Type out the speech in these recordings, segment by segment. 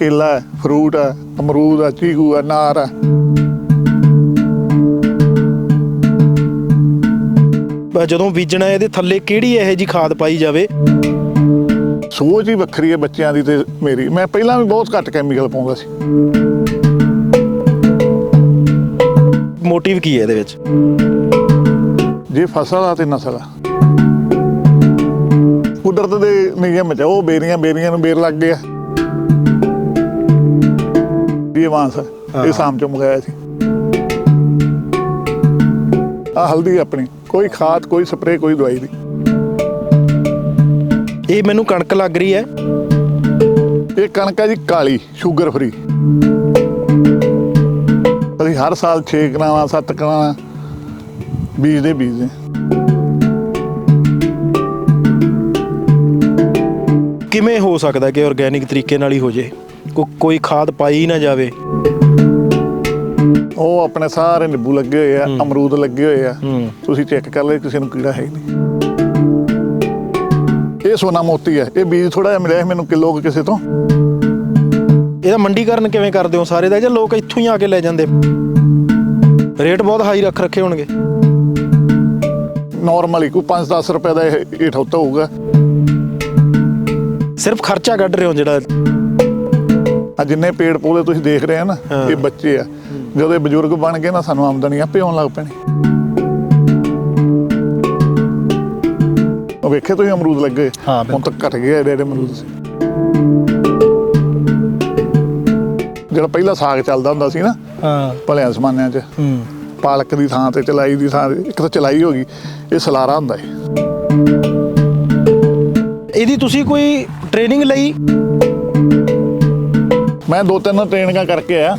ਕੇਲਾ ਹੈ, ਫਰੂਟ ਹੈ ਅਮਰੂਦ ਹੈ ਚੀਕੂ ਹੈ ਨਾਰ ਹੈ। ਬ- ਜਦੋਂ ਬੀਜਣਾ ਇਹਦੇ ਥੱਲੇ ਕਿਹੜੀ ਇਹੋ ਜੀ ਖਾਦ ਪਾਈ ਜਾਵੇ? ਸੋਚ ਹੀ ਵੱਖਰੀ ਹੈ ਬੱਚਿਆਂ ਦੀ ਤੇ ਮੇਰੀ। ਮੈਂ ਪਹਿਲਾਂ ਵੀ ਬਹੁਤ ਘੱਟ ਕੈਮੀਕਲ ਪਾਉਂਦਾ ਸੀ। ਮੋਟਿਵ ਕੀ ਹੈ ਇਹਦੇ ਵਿੱਚ? ਜੇ ਫਸਲ ਆ ਤੇ ਨਸਲ ਆ। ਕੁਦਰਤ ਦੇ ਨਿਯਮ ਚ ਆ, ਉਹ ਬੇਰੀਆਂ ਬੇਰੀਆਂ ਨੂੰ ਬੇਰ ਲੱਗ ਗਿਆ। ਇਹ ਮਾਂਸ ਇਹ ਸਾਮ ਚੋਂ ਮੰਗਾਇਆ ਸੀ। ਆ ਹਲਦੀ ਆਪਣੀ। ਕੋਈ ਖਾਦ ਕੋਈ ਸਪਰੇ ਕੋਈ ਦਵਾਈ ਨਹੀਂ। ਇਹ ਮੈਨੂੰ ਕਣਕ ਲੱਗ ਰਹੀ ਹੈ। ਇਹ ਕਣਕ ਹੈ ਜੀ ਕਾਲੀ ਸ਼ੂਗਰ ਫਰੀ ਅਸੀਂ ਹਰ ਸਾਲ 6 ਕਨਾਵਾਂ 7 ਕਨਾਵਾਂ ਬੀਜਦੇ ਬੀਜਦੇ। ਕਿਵੇਂ ਹੋ ਸਕਦਾ ਕਿ ਆਰਗੇਨਿਕ ਤਰੀਕੇ ਨਾਲ ਹੀ ਹੋ ਜੇ? ਕੋ- ਕੋਈ ਖਾਦ ਪਾਈ ਨਾ ਜਾਵੇ। ਉਹ ਆਪਣੇ ਸਾਰੇ ਨਿੰਬੂ ਲੱਗੇ ਹੋਏ ਆ ਅਮਰੂਦ ਲੱਗੇ ਹੋਏ ਆ। ਹੂੰ। ਤੁਸੀਂ ਚੈੱਕ ਕਰ ਲਿਓ ਕਿਸੇ ਨੂੰ ਕੀੜਾ ਹੈ ਹੀ ਨਹੀਂ। ਇਹ ਸੋਨਾ ਮੋਤੀ ਹੈ ਇਹ ਬੀਜ ਥੋੜਾ ਜਿਹਾ ਮਿਲਿਆ ਸੀ ਮੈਨੂੰ ਕਿਲੋ ਕੁ ਕਿਸੇ ਤੋਂ। ਇਹਦਾ ਮੰਡੀਕਰਨ ਕਿਵੇਂ ਕਰਦੇ ਹੋ ਸਾਰੇ ਦਾ ਜਾਂ ਲੋਕ ਇੱਥੋਂ ਹੀ ਆ ਕੇ ਲੈ ਜਾਂਦੇ? ਰੇਟ ਬਹੁਤ ਹਾਈ ਰੱਖ ਰੱਖੇ ਹੋਣਗੇ। ਨਾਰਮਲੀ ਕੋਈ 5-10 ਰੁਪਏ ਦਾ ਇਹ ਇਹ ਠੋਤਾ ਹੋਊਗਾ। ਸਿਰਫ ਖਰਚਾ ਕੱਢ ਰਹੇ ਹੋ ਜਿਹੜਾ ਆ ਜਿੰਨੇ ਪੇੜ ਪੌਦੇ ਤੁਸੀਂ ਦੇਖ ਰਹੇ ਆ ਨਾ। ਇਹ ਬੱਚੇ ਆ। ਜਦੋਂ ਇਹ ਬਜ਼ੁਰਗ ਬਣ ਗਏ ਨਾ ਸਾਨੂੰ ਆਮਦਨੀ ਆਪੇ ਆਉਣ ਲੱਗ ਪੈਣੀ। ਉਹ ਵੇਖੇ ਤੁਸੀਂ ਅਮਰੂਦ ਲੱਗੇ ਹੁਣ ਤੱਕ ਘਟ ਗਏ ਐਡੇ ਐਡੇ ਅਮਰੂਦ ਜਿਹੜਾ ਪਹਿਲਾ ਸਾਗ ਚੱਲਦਾ ਹੁੰਦਾ ਸੀ ਨਾ ਹਾਂ। ਭਲਿਆਂ ਜ਼ਮਾਨਿਆਂ 'ਚ ਹੂੰ। ਪਾਲਕ ਦੀ ਥਾਂ ਤੇ ਚਲਾਈ ਦੀ ਥਾਂ ਤੇ ਇੱਕ ਤਾਂ ਚਲਾਈ ਹੋ ਗਈ ਇਹ ਸਲਾਰਾ ਹੁੰਦਾ ਹੈ ਇਹਦੀ ਤੁਸੀਂ ਕੋਈ ਟ੍ਰੇਨਿੰਗ ਲਈ? ਮੈਂ ਦੋ ਤਿੰਨ ਟ੍ਰੇਨਿੰਗਾਂ ਕਰਕੇ ਆਇਆ।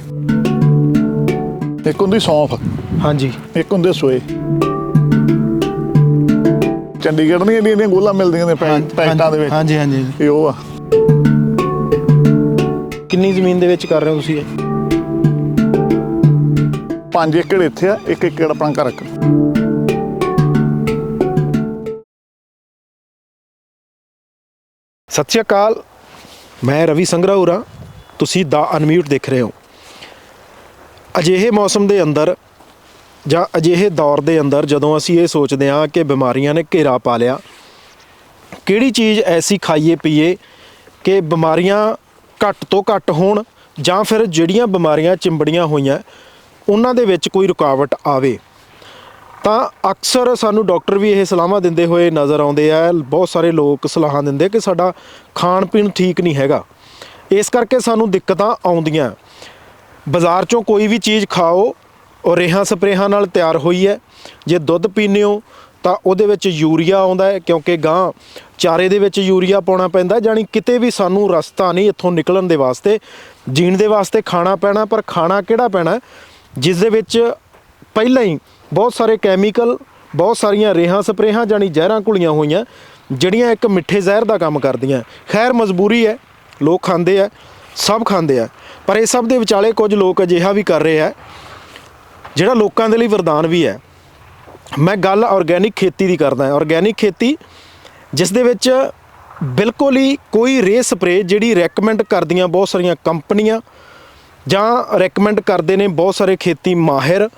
ਇੱਕ ਹੁੰਦੀ ਸੌਂਫ ਹਾਂਜੀ। ਇੱਕ ਹੁੰਦੇ ਸੋਏ। ਚੰਡੀਗੜ੍ਹ ਦੀਆਂ ਜਿਹੜੀਆਂ ਜਿਹੜੀਆਂ ਗੋਲਾਂ ਮਿਲਦੀਆਂ ਨੇ ਪੈ- ਪੈਕਟਾਂ ਦੇ ਵਿੱਚ। ਹਾਂਜੀ ਹਾਂਜੀ। ਇਹ ਉਹ ਆ। ਕਿੰਨੀ ਜ਼ਮੀਨ ਦੇ ਵਿੱਚ ਕਰ ਰਹੇ ਹੋ ਤੁਸੀਂ ਇਹ? 5 ਏਕੜ ਇੱਥੇ ਆ ਇੱਕ ਏਕੜ ਆਪਣਾ ਘਰ ਰੱਖ ਸਤਿ ਸ਼੍ਰੀ ਅਕਾਲ ਮੈਂ ਰਵੀ ਸੰਗਰਾਉਰਾ ਤੁਸੀਂ ਦਾ ਅਨਮਿਊਟ ਦੇਖ ਰਹੇ ਹੋ। ਅਜਿਹੇ ਮੌਸਮ ਦੇ ਅੰਦਰ ਜਾਂ ਅਜਿਹੇ ਦੌਰ ਦੇ ਅੰਦਰ ਜਦੋਂ ਅਸੀਂ ਇਹ ਸੋਚਦੇ ਹਾਂ ਕਿ ਬਿਮਾਰੀਆਂ ਨੇ ਘੇਰਾ ਪਾ ਲਿਆ, ਕਿਹੜੀ ਚੀਜ਼ ਐਸੀ ਖਾਈਏ, ਪੀਏ ਕਿ ਬਿਮਾਰੀਆਂ ਘੱਟ ਤੋਂ ਘੱਟ ਹੋਣ ਜਾਂ ਫਿਰ ਜਿਹੜੀਆਂ ਬਿਮਾਰੀਆਂ ਚਿੰਬੜੀਆਂ ਹੋਈਆਂ, ਉਹਨਾਂ ਦੇ ਵਿੱਚ ਕੋਈ ਰੁਕਾਵਟ ਆਵੇ। ਤਾਂ ਅਕਸਰ ਸਾਨੂੰ ਡਾਕਟਰ ਵੀ ਇਹ ਸਲਾਹਾਂ ਦਿੰਦੇ ਹੋਏ ਨਜ਼ਰ ਆਉਂਦੇ ਆ, ਬਹੁਤ ਸਾਰੇ ਲੋਕ ਸਲਾਹਾਂ ਦਿੰਦੇ ਕਿ ਸਾਡਾ ਖਾਣ ਪੀਣ ਠੀਕ ਨਹੀਂ ਹੈਗਾ। ਇਸ ਕਰਕੇ ਸਾਨੂੰ ਦਿੱਕਤਾਂ ਆਉਂਦੀਆਂ। ਬਾਜ਼ਾਰ ਚੋਂ ਕੋਈ ਵੀ ਚੀਜ਼ ਖਾਓ, ਉਹ ਰੇਹਾਂ ਸਪਰੇਹਾਂ ਨਾਲ ਤਿਆਰ ਹੋਈ ਹੈ। ਜੇ ਦੁੱਧ ਪੀਂਦੇ ਹੋ, ਤਾਂ ਉਹਦੇ ਵਿੱਚ ਯੂਰੀਆ ਆਉਂਦਾ ਹੈ, ਕਿਉਂਕਿ ਗਾਂ ਚਾਰੇ ਦੇ ਵਿੱਚ ਯੂਰੀਆ ਪਾਉਣਾ ਪੈਂਦਾ ਜਾਨੀ ਕਿਤੇ ਵੀ ਸਾਨੂੰ ਰਸਤਾ ਨਹੀਂ ਇੱਥੋਂ ਨਿਕਲਣ ਦੇ ਵਾਸਤੇ। ਜੀਣ ਦੇ ਵਾਸਤੇ ਖਾਣਾ ਪੈਣਾ, ਪਰ ਖਾਣਾ ਕਿਹੜਾ ਪੈਣਾ ਜਿਸ ਦੇ ਵਿੱਚ ਪਹਿਲਾਂ ਹੀ ਬਹੁਤ ਸਾਰੇ ਕੈਮੀਕਲ, ਬਹੁਤ ਸਾਰੀਆਂ ਰੇਹਾਂ ਸਪਰੇਹਾਂ ਜਾਨੀ ਜ਼ਹਿਰਾਂ ਘੁਲੀਆਂ ਹੋਈਆਂ, ਜਿਹੜੀਆਂ ਇੱਕ ਮਿੱਠੇ ਜ਼ਹਿਰ ਦਾ ਕੰਮ ਕਰਦੀਆਂ। ਖੈਰ, ਮਜਬੂਰੀ ਹੈ। ਲੋਕ ਖਾਂਦੇ ਆ, ਸਭ ਖਾਂਦੇ ਆ। ਪਰ ਇਹ ਸਭ ਦੇ ਵਿਚਾਲੇ ਕੁਝ ਲੋਕ ਅਜਿਹਾ ਵੀ ਕਰ ਰਹੇ ਆ, ਜਿਹੜਾ ਲੋਕਾਂ ਦੇ ਲਈ ਵਰਦਾਨ ਵੀ ਹੈ। ਮੈਂ ਗੱਲ ਆਰਗੈਨਿਕ ਖੇਤੀ ਦੀ ਕਰਦਾ ਹਾਂ। ਆਰਗੈਨਿਕ ਖੇਤੀ ਜਿਸ ਦੇ ਵਿੱਚ ਬਿਲਕੁਲ ਹੀ ਕੋਈ ਰੇ ਸਪਰੇ ਜਿਹੜੀ ਰეკਮੈਂਡ ਕਰਦੀਆਂ ਬਹੁਤ ਸਾਰੀਆਂ ਕੰਪਨੀਆਂ ਜਾਂ ਰეკਮੈਂਡ ਕਰਦੇ ਨੇ ਬਹੁਤ ਸਾਰੇ ਖੇਤੀ ਮਾਹਿਰ,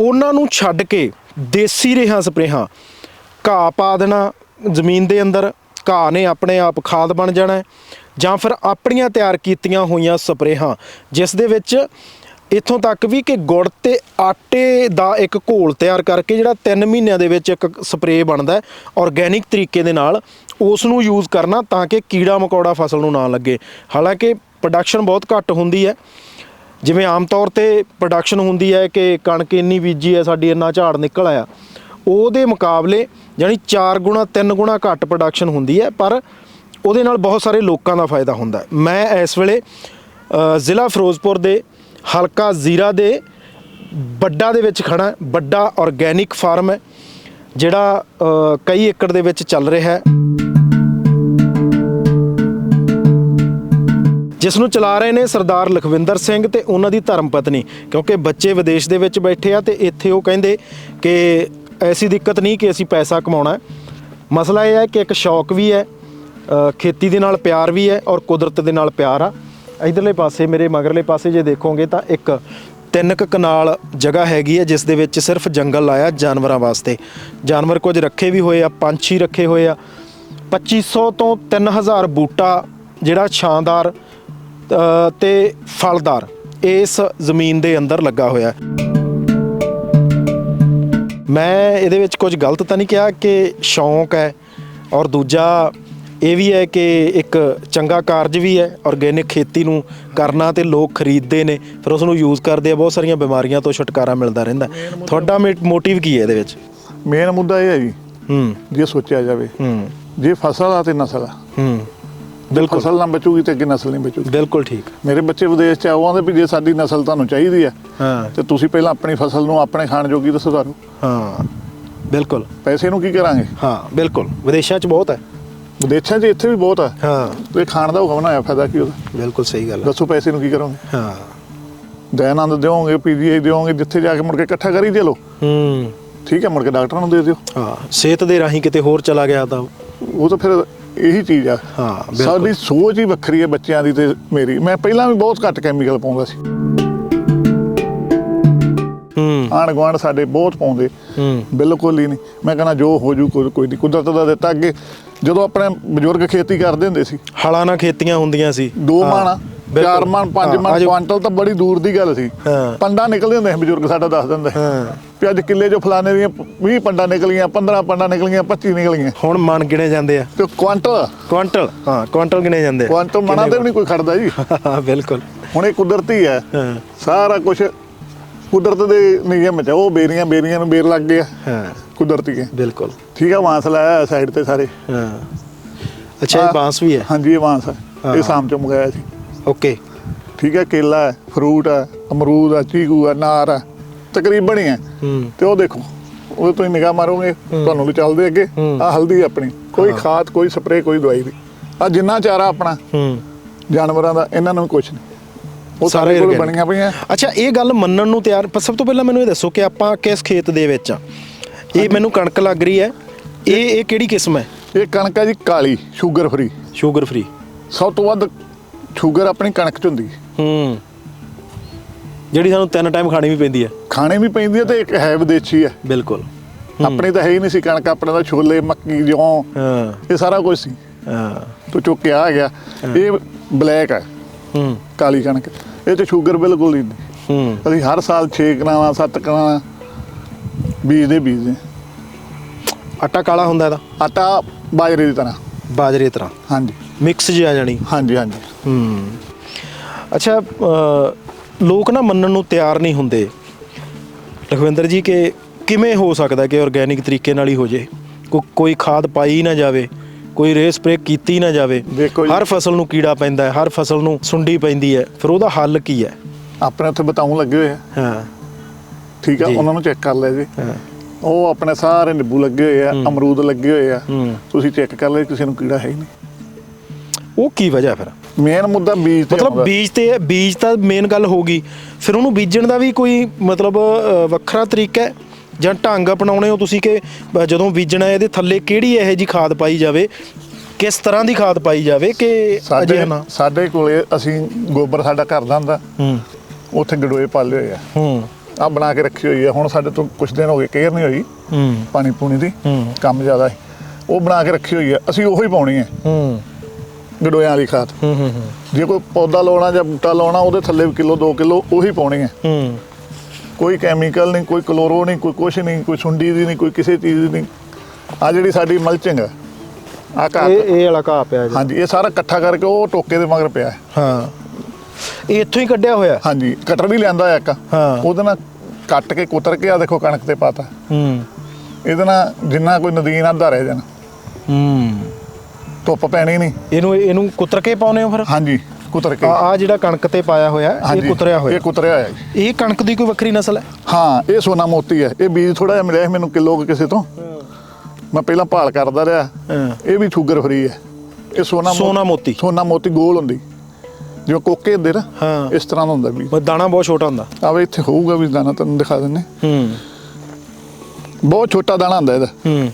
ਉਹਨਾਂ ਨੂੰ ਛੱਡ ਕੇ ਦੇਸੀ ਰੇਹਾਂ ਸਪਰੇਹਾਂ, ਘਾਹ ਪਾ ਦੇਣਾ ਜ਼ਮੀਨ ਦੇ ਅੰਦਰ, ਘਾਹ ਨੇ ਆਪਣੇ ਆਪ ਖਾਦ ਬਣ ਜਾਣਾ ਜਾਂ ਫਿਰ ਆਪਣੀਆਂ ਤਿਆਰ ਕੀਤੀਆਂ ਹੋਈਆਂ ਸਪਰੇਹਾਂ, ਜਿਸ ਦੇ ਵਿੱਚ ਇੱਥੋਂ ਤੱਕ ਵੀ ਕਿ ਗੁੜ ਤੇ ਆਟੇ ਦਾ ਇੱਕ ਘੋਲ ਤਿਆਰ ਕਰਕੇ ਜਿਹੜਾ 3 ਮਹੀਨਿਆਂ ਦੇ ਵਿੱਚ ਇੱਕ ਸਪਰੇਅ ਬਣਦਾ ਹੈ ਆਰਗੇਨਿਕ ਤਰੀਕੇ ਦੇ ਨਾਲ ਉਸ ਨੂੰ ਯੂਜ਼ ਕਰਨਾ ਤਾਂ ਕਿ ਕੀੜਾ ਮਕੌੜਾ ਫਸਲ ਨੂੰ ਨਾ ਲੱਗੇ। ਹਾਲਾਂਕਿ ਪ੍ਰੋਡਕਸ਼ਨ ਬਹੁਤ ਘੱਟ ਹੁੰਦੀ ਹੈ। ਜਿਵੇਂ ਆਮ ਤੌਰ ਤੇ ਪ੍ਰੋਡਕਸ਼ਨ ਹੁੰਦੀ ਹੈ ਕਿ ਕਣਕ ਇੰਨੀ ਬੀਜੀ ਹੈ, ਸਾਡੀ ਇੰਨਾ ਝਾੜ ਨਿਕਲ ਆਇਆ। ਉਹਦੇ ਮੁਕਾਬਲੇ ਯਾਨੀ 4 ਗੁਣਾ 3 ਗੁਣਾ ਘੱਟ ਪ੍ਰੋਡਕਸ਼ਨ ਹੁੰਦੀ ਹੈ, ਪਰ ਉਹਦੇ ਨਾਲ ਬਹੁਤ ਸਾਰੇ ਲੋਕਾਂ ਦਾ ਫਾਇਦਾ ਹੁੰਦਾ ਮੈਂ ਇਸ ਵੇਲੇ ਜ਼ਿਲ੍ਹਾ ਫਿਰੋਜ਼ਪੁਰ ਦੇ, ਹਲਕਾ ਜ਼ੀਰਾ ਦੇ, ਵੱਡਾ ਦੇ ਵਿੱਚ ਖੜਾ ਵੱਡਾ ਆਰਗੇਨਿਕ ਫਾਰਮ ਹੈ, ਜਿਹੜਾ ਕਈ ਏਕੜ ਦੇ ਵਿੱਚ ਚੱਲ ਰਿਹਾ ਹੈ। ਜਿਸ ਨੂੰ ਚਲਾ ਰਹੇ ਨੇ ਸਰਦਾਰ ਲਖਵਿੰਦਰ ਸਿੰਘ ਤੇ ਉਹਨਾਂ ਦੀ ਧਰਮ ਪਤਨੀ, ਕਿਉਂਕਿ ਬੱਚੇ ਵਿਦੇਸ਼ ਦੇ ਵਿੱਚ ਬੈਠੇ ਆ ਤੇ ਇੱਥੇ ਉਹ ਕਹਿੰਦੇ ਕਿ ਐਸੀ ਦਿੱਕਤ ਨਹੀਂ ਕਿ ਅਸੀਂ ਪੈਸਾ ਕਮਾਉਣਾ ਮਸਲਾ ਇਹ ਹੈ ਕਿ ਇੱਕ ਸ਼ੌਕ ਵੀ ਹੈ ਖੇਤੀ ਦੇ ਨਾਲ ਪਿਆਰ ਵੀ ਹੈ ਔਰ ਕੁਦਰਤ ਦੇ ਨਾਲ ਪਿਆਰ ਆ। ਇਧਰਲੇ ਪਾਸੇ ਮੇਰੇ ਮਗਰਲੇ ਪਾਸੇ ਜੇ ਦੇਖੋਗੇ ਤਾਂ ਇੱਕ ਤਿੰਨ ਕੁ ਕਨਾਲ ਜਗ੍ਹਾ ਹੈਗੀ ਹੈ ਜਿਸ ਦੇ ਵਿੱਚ ਸਿਰਫ ਜੰਗਲ ਲਾਇਆ ਜਾਨਵਰਾਂ ਵਾਸਤੇ। ਜਾਨਵਰ ਕੁਝ ਰੱਖੇ ਵੀ ਹੋਏ ਆ ਪੰਛੀ ਰੱਖੇ ਹੋਏ ਆ। 2500 ਤੋਂ 3000 ਬੂਟਾ ਜਿਹੜਾ ਛਾਂਦਾਰ ਅ, ਤੇ ਫਲਦਾਰ ਇਸ ਜ਼ਮੀਨ ਦੇ ਅੰਦਰ ਲੱਗਾ ਹੋਇਆ ਮੈਂ ਇਹਦੇ ਵਿੱਚ ਕੁਝ ਗਲਤ ਤਾਂ ਨਹੀਂ ਕਿਹਾ ਕਿ ਸ਼ੌਂਕ ਹੈ ਔਰ ਦੂਜਾ ਇਹ ਵੀ ਹੈ ਕਿ ਇੱਕ ਚੰਗਾ ਕਾਰਜ ਵੀ ਹੈ ਆਰਗੇਨਿਕ ਖੇਤੀ ਨੂੰ ਕਰਨਾ ਤੇ ਲੋਕ ਖਰੀਦਦੇ ਨੇ ਫਿਰ ਉਸ ਨੂੰ ਯੂਜ਼ ਕਰਦੇ ਆ ਬਹੁਤ ਸਾਰੀਆਂ ਬਿਮਾਰੀਆਂ ਤੋਂ ਛੁਟਕਾਰਾ ਮਿਲਦਾ ਰਹਿੰਦਾ। ਤੁਹਾਡਾ ਮੋਟਿਵ ਕੀ ਹੈ ਇਹਦੇ ਵਿੱਚ? ਮੇਨ ਮੁੱਦਾ ਇਹ ਹੈ ਜੀ ਹੂੰ। ਜੇ ਸੋਚਿਆ ਜਾਵੇ ਹੂੰ। ਜੇ ਫਸਲ ਆ ਤੇ ਨਸਲ ਆ। ਹੂੰ। ਬਿਲਕੁਲ। ਫਸਲ ਨਾ ਬਚੂਗੀ ਤੇ ਅੱਗੇ ਨਸਲ ਨਹੀਂ ਬਚੂਗੀ। ਬਿਲਕੁਲ ਠੀਕ। ਮੇਰੇ ਬੱਚੇ ਵਿਦੇਸ਼ ਚ ਆਉਂਦੇ ਵੀ ਜੇ ਸਾਡੀ ਨਸਲ ਤੁਹਾਨੂੰ ਚਾਹੀਦੀ ਆ ਹਾਂ। ਤੇ ਤੁਸੀਂ ਪਹਿਲਾਂ ਆਪਣੀ ਫਸਲ ਨੂੰ ਆਪਣੇ ਖਾਣ ਜੋਗੀ ਤਾਂ ਸੁਧਾਰੋ ਹਾਂ। ਬਿਲਕੁਲ। ਪੈਸੇ ਨੂੰ ਕੀ ਕਰਾਂਗੇ? ਹਾਂ ਬਿਲਕੁਲ। ਵਿਦੇਸ਼ਾਂ 'ਚ ਬਹੁਤ ਹੈ। ਵਿਦੇਸ਼ਾਂ 'ਚ ਇੱਥੇ ਵੀ ਬਹੁਤ ਆ। ਹਾਂ। ਤੇ ਖਾਣ ਦਾ ਹੁਕਮ ਨਾ ਆਇਆ ਫਾਇਦਾ ਕੀ ਉਹਦਾ? ਬਿਲਕੁਲ ਸਹੀ ਗੱਲ ਹੈ ਦੱਸੋ ਪੈਸੇ ਨੂੰ ਕੀ ਕਰੋਗੇ? ਹਾਂ। ਦਇਆਨੰਦ ਦਿਓਗੇ ਪੀਜੀਆਈ ਦਿਓਗੇ ਜਿੱਥੇ ਜਾ ਕੇ ਮੁੜ ਕੇ ਇਕੱਠਾ ਕਰੀ ਚਲੋ ਹੂੰ। ਠੀਕ ਹੈ ਮੁੜ ਕੇ ਡਾਕਟਰਾਂ ਨੂੰ ਦੇ ਦਿਓ। ਹਾਂ ਸਿਹਤ ਦੇ ਰਾਹੀਂ ਕਿਤੇ ਹੋਰ ਚਲਾ ਗਿਆ ਤਾਂ ਉਹ ਤਾਂ ਫਿਰ ਇਹੀ ਚੀਜ਼ ਆ। ਹਾਂ ਬਿਲਕੁਲ। ਸਾਡੀ ਸੋਚ ਹੀ ਵੱਖਰੀ ਹੈ ਬੱਚਿਆਂ ਦੀ ਤੇ ਮੇਰੀ। ਮੈਂ ਪਹਿਲਾਂ ਵੀ ਬਹੁਤ ਘੱਟ ਕੈਮੀਕਲ ਪਾਉਂਦਾ ਸੀ। ਹੂੰ। ਆਂਢ ਗੁਆਂਢ ਸਾਡੇ ਬਹੁਤ ਪਾਉਂਦੇ। ਹੂੰ। ਬਿਲਕੁਲ ਹੀ ਨਹੀਂ। ਮੈਂ ਕਹਿੰਦਾ ਜੋ ਹੋ ਜੂ ਕੋਈ ਨਹੀਂ। ਕੁਦਰਤ ਦਾ ਦਿੱਤਾ ਅੱਗੇ। ਜਦੋਂ ਆਪਣੇ ਬਜ਼ੁਰਗ ਖੇਤੀ ਕਰਦੇ ਹੁੰਦੇ ਸੀ। ਹਲਾਂ ਨਾਲ ਖੇਤੀਆਂ ਹੁੰਦੀਆਂ ਸੀ। ਦੋ ਮਣ। ਚਾਰ ਮਣ ਪੰਜ ਮਣ ਕੁਆਂਟਲ ਤਾਂ ਬੜੀ ਦੂਰ ਦੀ ਗੱਲ ਸੀ। ਪੰਡਾ ਨਿਕਲਦੇ ਹੁੰਦੇ ਸੀ ਬਜ਼ੁਰਗ ਸਾਡਾ ਦੱਸ ਦਿੰਦੇ ਹਾਂ। ਵੀ ਅੱਜ ਕਿੱਲੇ ਜੋ ਫਲਾਣੇ ਦੀਆਂ 20 ਪੰਡਾ ਨਿਕਲੀਆਂ 15 ਪੰਡਾ ਨਿਕਲੀਆਂ 25 ਨਿਕਲੀਆਂ। ਹੁਣ ਮਨ ਗਿਣੇ ਜਾਂਦੇ ਆ। ਤੇ ਕੁਆਂਟਲ? ਕੁਆਂਟਲ ਹਾਂ ਕੁਆਂਟਲ ਗਿਣੇ ਜਾਂਦੇ ਕੁਆਂਟਲ ਮਣਾ ਤੇ ਵੀ ਨਹੀਂ ਕੋਈ ਖੜਦਾ ਜੀ। ਹਾਂ ਬਿਲਕੁਲ। ਹੁਣ ਇਹ ਕੁਦਰਤੀ ਹਾਂ। ਸਾਰਾ ਕੁਝ ਕੁਦਰਤ ਦੇ ਨਿਯਮ ਚ ਆ। ਉਹ ਬੇਰੀਆਂ ਬੇਰੀਆਂ ਨੂੰ ਬੇਰ ਲੱਗ ਗਿਆ। ਹਾਂ। ਕੁਦਰਤੀ ਹੈ ਬਿਲਕੁਲ। ਠੀਕ ਹੈ ਵਾਂਸ ਲਾਇਆ ਸਾਈਡ ਤੇ ਸਾਰੇ। ਹਾਂ। ਅੱਛਾ ਇਹ ਆਹ, ਬਾਂਸ ਵੀ ਹੈ? ਹਾਂਜੀ ਇਹ ਵਾਂਸ ਹੈ ਹਾਂ। ਇਹ ਸਾਮ ਚੋਂ ਮੰਗਾਇਆ ਸੀ। ਓਕੇ। ਠੀਕ ਹੈ ਕੇਲਾ ਹੈ ਫਰੂਟ ਹੈ ਅਮਰੂਦ ਹੈ ਚੀਕੂ ਹੈ ਨਾਰ ਹੈ ਤਕਰੀਬਨ ਹੀ ਹੈ ਹੂੰ। ਤੇ ਉਹ ਦੇਖੋ ਉਹ ਤੁਸੀਂ ਨਿਗਾਹ ਮਾਰੋਗੇ ਤੁਹਾਨੂੰ ਵੀ ਚੱਲਦੇ ਅੱਗੇ। ਹੂੰ। ਆ ਹਲਦੀ ਹੈ ਆਪਣੀ। ਕੋਈ ਖਾਦ ਕੋਈ ਸਪਰੇਅ ਕੋਈ ਦਵਾਈ ਨਹੀਂ ਆ ਜਿੰਨਾ ਚਾਰਾ ਆਪਣਾ ਹੂੰ। ਜਾਨਵਰਾਂ ਦਾ ਇਹਨਾਂ ਨੂੰ ਕੁਝ ਨਹੀਂ। ਉਹ ਸਾਰੇ ਕੋਲ organic। ਬਣੀਆਂ ਪਈਆਂ। ਅੱਛਾ ਇਹ ਗੱਲ ਮੰਨਣ ਨੂੰ ਤਿਆਰ ਪਰ ਸਭ ਤੋਂ ਪਹਿਲਾਂ ਮੈਨੂੰ ਇਹ ਦੱਸੋ ਕਿ ਆਪਾਂ ਕਿਸ ਖੇਤ ਦੇ ਵਿੱਚ ਆ? ਇਹ ਮੈਨੂੰ ਕਣਕ ਲੱਗ ਰਹੀ ਹੈ। ਇਹ ਇਹ ਕਿਹੜੀ ਕਿਸਮ ਹੈ? ਇਹ ਕਣਕ ਹੈ ਜੀ ਕਾਲੀ ਸ਼ੂਗਰ ਫਰੀ ਸ਼ੂਗਰ ਫ੍ਰੀ ਸਭ ਤੋਂ ਵੱਧ ਸ਼ੂਗਰ ਆਪਣੀ ਕਣਕ ਚ ਹੁੰਦੀ। ਹੈ। ਹੂੰ ਜਿਹੜੀ ਸਾਨੂੰ ਤਿੰਨ ਟਾਈਮ ਖਾਣੀ ਵੀ ਪੈਂਦੀ ਹੈ। ਖਾਣੇ ਵੀ ਪੈਂਦੀ ਹੈ ਤੇ ਇੱਕ ਹੈ ਵਿਦੇਸ਼ੀ ਹੈ। ਬਿਲਕੁਲ। ਆਪਣੀ ਤਾਂ ਹੈ ਹੀ ਨਹੀਂ ਸੀ ਕਣਕ ਆਪਣੇ ਦਾ ਛੋਲੇ ਮੱਕੀ ਜੌਂ ਹਾਂ। ਇਹ ਸਾਰਾ ਕੁਝ ਸੀ। ਹਾਂ। ਤੂੰ ਚੁੱਕ ਕੇ ਆ ਗਿਆ। ਇਹ ਬਲੈਕ ਹੈ। ਹੂੰ। ਕਾਲੀ ਕਣਕ। ਇਹ ਤੇ ਸ਼ੂਗਰ ਬਿਲਕੁਲ ਨਹੀਂ ਹੂੰ। ਅਸੀਂ ਹਰ ਸਾਲ 6 ਕਨਾਲਾਂ 7 ਕਨਾਲਾਂ ਬੀਜਦੇ ਬੀਜਦੇ ਆਟਾ ਕਾਲਾ ਹੁੰਦਾ ਇਹਦਾ? ਆਟਾ ਬਾਜਰੇ ਦੀ ਤਰ੍ਹਾਂ। ਬਾਜਰੇ ਤਰ੍ਹਾਂ? ਹਾਂਜੀ। ਮਿਕਸ ਜਿਹਾ ਆ ਜਾਣੀ? ਹਾਂਜੀ ਹਾਂਜੀ। ਹੂੰ। ਅੱਛਾ ਲੋਕ ਨਾ ਮੰਨਣ ਨੂੰ ਤਿਆਰ ਨਹੀਂ ਹੁੰਦੇ। ਲਖਵਿੰਦਰ ਜੀ ਕਿ ਕਿਵੇਂ ਹੋ ਸਕਦਾ ਕਿ ਆਰਗੇਨਿਕ ਤਰੀਕੇ ਨਾਲ ਹੀ ਹੋ ਜੇ? ਕੋਈ ਖਾਦ ਪਾਈ ਨਾ ਜਾਵੇ। ਕੋਈ ਰੇ ਸਪਰੇ ਕੀਤੀ ਨਾ ਜਾਵੇ ਦੇਖੋ ਜੀ। ਹਰ ਫਸਲ ਨੂੰ ਕੀੜਾ ਪੈਂਦਾ ਹੈ ਹਰ ਫਸਲ ਨੂੰ ਸੁੰਡੀ ਪੈਂਦੀ ਹੈ ਫਿਰ ਉਹਦਾ ਹੱਲ ਕੀ ਹੈ? ਆਪਣੇ ਉੱਥੇ ਬਤਾਉਂ ਲੱਗੇ ਹੋਏ ਆ। ਹਾਂ। ਠੀਕ ਆ ਜੀ। ਉਹਨਾਂ ਨੂੰ ਚੈੱਕ ਕਰ ਲਿਆ ਜੀ। ਹਾਂ। ਉਹ ਆਪਣੇ ਸਾਰੇ ਨਿੰਬੂ ਲੱਗੇ ਹੋਏ ਆ ਅਮਰੂਦ ਲੱਗੇ ਹੋਏ ਆ। ਹੂੰ। ਤੁਸੀਂ ਚੈੱਕ ਕਰ ਲਿਆ ਕਿਸੇ ਨੂੰ ਕੀੜਾ ਹੈ ਹੀ ਨਹੀਂ। ਉਹ ਕੀ ਵਜ੍ਹਾ ਫਿਰ? ਮੇਨ ਮੁੱਦਾ ਬੀਜ ਤੇ ਮਤਲਬ ਆਉਂਦਾ। ਬੀਜ ਤੇ ਬੀਜ ਤਾਂ ਮੇਨ ਗੱਲ ਹੋ ਗਈ। ਫਿਰ ਉਹਨੂੰ ਬੀਜਣ ਦਾ ਵੀ ਕੋਈ ਮਤਲਬ ਅ, ਵੱਖਰਾ ਤਰੀਕਾ ਹੈ? ਜਾਂ ਢੰਗ ਅਪਣਾਉਣੇ ਹੋ ਤੁਸੀਂ ਕਿ ਜਦੋਂ ਬੀਜਣਾ ਹੈ, ਇਹਦੇ ਥੱਲੇ ਕਿਹੜੀ ਇਹੋ ਜੀ ਖਾਦ ਪਾਈ ਜਾਵੇ ਕਿਸ ਤਰ੍ਹਾਂ ਦੀ ਖਾਦ ਪਾਈ ਜਾਵੇ ਕਿ ਸਾਡੇ ਅਜੇ ਨਾ? ਸਾਡੇ ਕੋਲੇ ਅਸੀਂ ਗੋਬਰ ਸਾਡਾ ਘਰ ਦਾ ਹੁੰਦਾ। ਹੂੰ। ਉੱਥੇ ਗਡੋਏ ਪਾਲੇ ਹੋਏ ਆ। ਹੂੰ। ਆ ਬਣਾ ਕੇ ਰੱਖੀ ਹੋਈ ਆ। ਹੁਣ ਸਾਡੇ ਤੋਂ ਕੁਝ ਦਿਨ ਹੋ ਗਏ ਕੇਅਰ ਨਹੀਂ ਹੋਈ ਹੂੰ। ਪਾਣੀ ਪੂਣੀ ਦੀ। ਹੂੰ। ਕੰਮ ਜ਼ਿਆਦਾ ਹੈ ਉਹ ਬਣਾ ਕੇ ਰੱਖੀ ਹੋਈ ਆ। ਅਸੀਂ ਉਹੀ ਪਾਉਣੀ ਹੈ ਹੂੰ। ਗਡੋਇਆਂ ਵਾਲੀ ਖਾਦ। ਹੂੰ ਹੂੰ ਜੇ ਕੋਈ ਪੌਦਾ ਲਾਉਣਾ ਜਾਂ ਬੂਟਾ ਲਾਉਣਾ ਉਹਦੇ ਥੱਲੇ ਕਿਲੋ 2 ਕਿਲੋ ਉਹੀ ਪਾਉਣੀ ਹੈ ਹੂੰ। ਕੋਈ ਕੈਮੀਕਲ ਨਹੀਂ ਕੋਈ ਕਲੋਰੋ ਨਹੀਂ ਕੋਈ ਕੁਛ ਨਹੀਂ ਕੋਈ ਸੁੰਡੀ ਦੀ ਨਹੀਂ ਕੋਈ ਕਿਸੇ ਚੀਜ਼ ਦੀ ਨਹੀਂ। ਆ ਜਿਹੜੀ ਸਾਡੀ ਮਲਚਿੰਗ ਹੈ ਆ ਇਹ ਘਾਹ ਇਹ ਵਾਲਾ ਘਾਹ ਪਿਆ ਜੀ। ਹਾਂਜੀ ਇਹ ਸਾਰਾ ਇਕੱਠਾ ਕਰਕੇ ਉਹ ਟੋਕੇ ਦੇ ਮਗਰ ਪਿਆ ਹੈ। ਹਾਂ। ਇਹ ਇੱਥੋਂ ਹੀ ਕੱਢਿਆ ਹੋਇਆ? ਹਾਂਜੀ ਕਟਰ ਵੀ ਲਿਆਂਦਾ ਇੱਕ। ਹਾਂ। ਉਹਦੇ ਨਾਲ ਕੱਟ ਕੇ ਕੁਤਰ ਕੇ ਆ ਦੇਖੋ ਕਣਕ ਤੇ ਪਾਤਾ। ਹੂੰ। ਇਹਦੇ ਨਾਲ ਜਿੰਨਾ ਕੋਈ ਨਦੀਨ ਅੱਧਾ ਰਹਿ ਜਾਣਾ। ਹੂੰ। ਧੁੱਪ ਪੈਣੀ ਨਹੀਂ। ਇਹਨੂੰ ਇਹਨੂੰ ਕੁਤਰ ਕੇ ਪਾਉਨੇ ਹੋ ਫਿਰ? ਹਾਂਜੀ। ਕੁਤਰ ਕੇ। ਆ ਜਿਹੜਾ ਕਣਕ ਤੇ ਪਾਇਆ ਹੋਇਆ ਇਹ ਹਾਂਜੀ ਕੁਤਰਿਆ ਹੋਇਆ। ਇਹ ਕੁਤਰਿਆ ਹੋਇਆ ਜੀ। ਇਹ ਕਣਕ ਦੀ ਕੋਈ ਵੱਖਰੀ ਨਸਲ ਹੈ? ਹਾਂ ਇਹ ਸੋਨਾ ਮੋਤੀ ਹੈ। ਇਹ ਬੀਜ ਥੋੜਾ ਜਿਹਾ ਮਿਲਿਆ ਸੀ ਮੈਨੂੰ ਕਿਲੋ ਕੁ ਕਿਸੇ ਤੋਂ। ਮੈਂ ਪਹਿਲਾਂ ਭਾਲ ਕਰਦਾ ਰਿਹਾ। ਹਾਂ। ਇਹ ਵੀ ਸ਼ੂਗਰ ਫ੍ਰੀ ਹੈ। ਇਹ ਸੋਨਾ ਮੋ- ਸੋਨਾ ਮੋਤੀ। ਸੋਨਾ ਮੋਤੀ ਗੋਲ ਹੁੰਦੀ। ਜਿਵੇਂ ਕੋਕੇ ਹੁੰਦੇ ਨਾ ਹਾਂ। ਇਸ ਤਰ੍ਹਾਂ ਦਾ ਹੁੰਦਾ ਵੀ ਬਸ ਦਾਣਾ ਬਹੁਤ ਛੋਟਾ ਹੁੰਦਾ। ਆਵੇ ਇੱਥੇ ਹੋਊਗਾ ਵੀ ਦਾਣਾ ਤੁਹਾਨੂੰ ਦਿਖਾ ਦਿੰਨੇ। ਹੂੰ। ਬਹੁਤ ਛੋਟਾ ਦਾਣਾ ਹੁੰਦਾ ਇਹਦਾ। ਹੂੰ।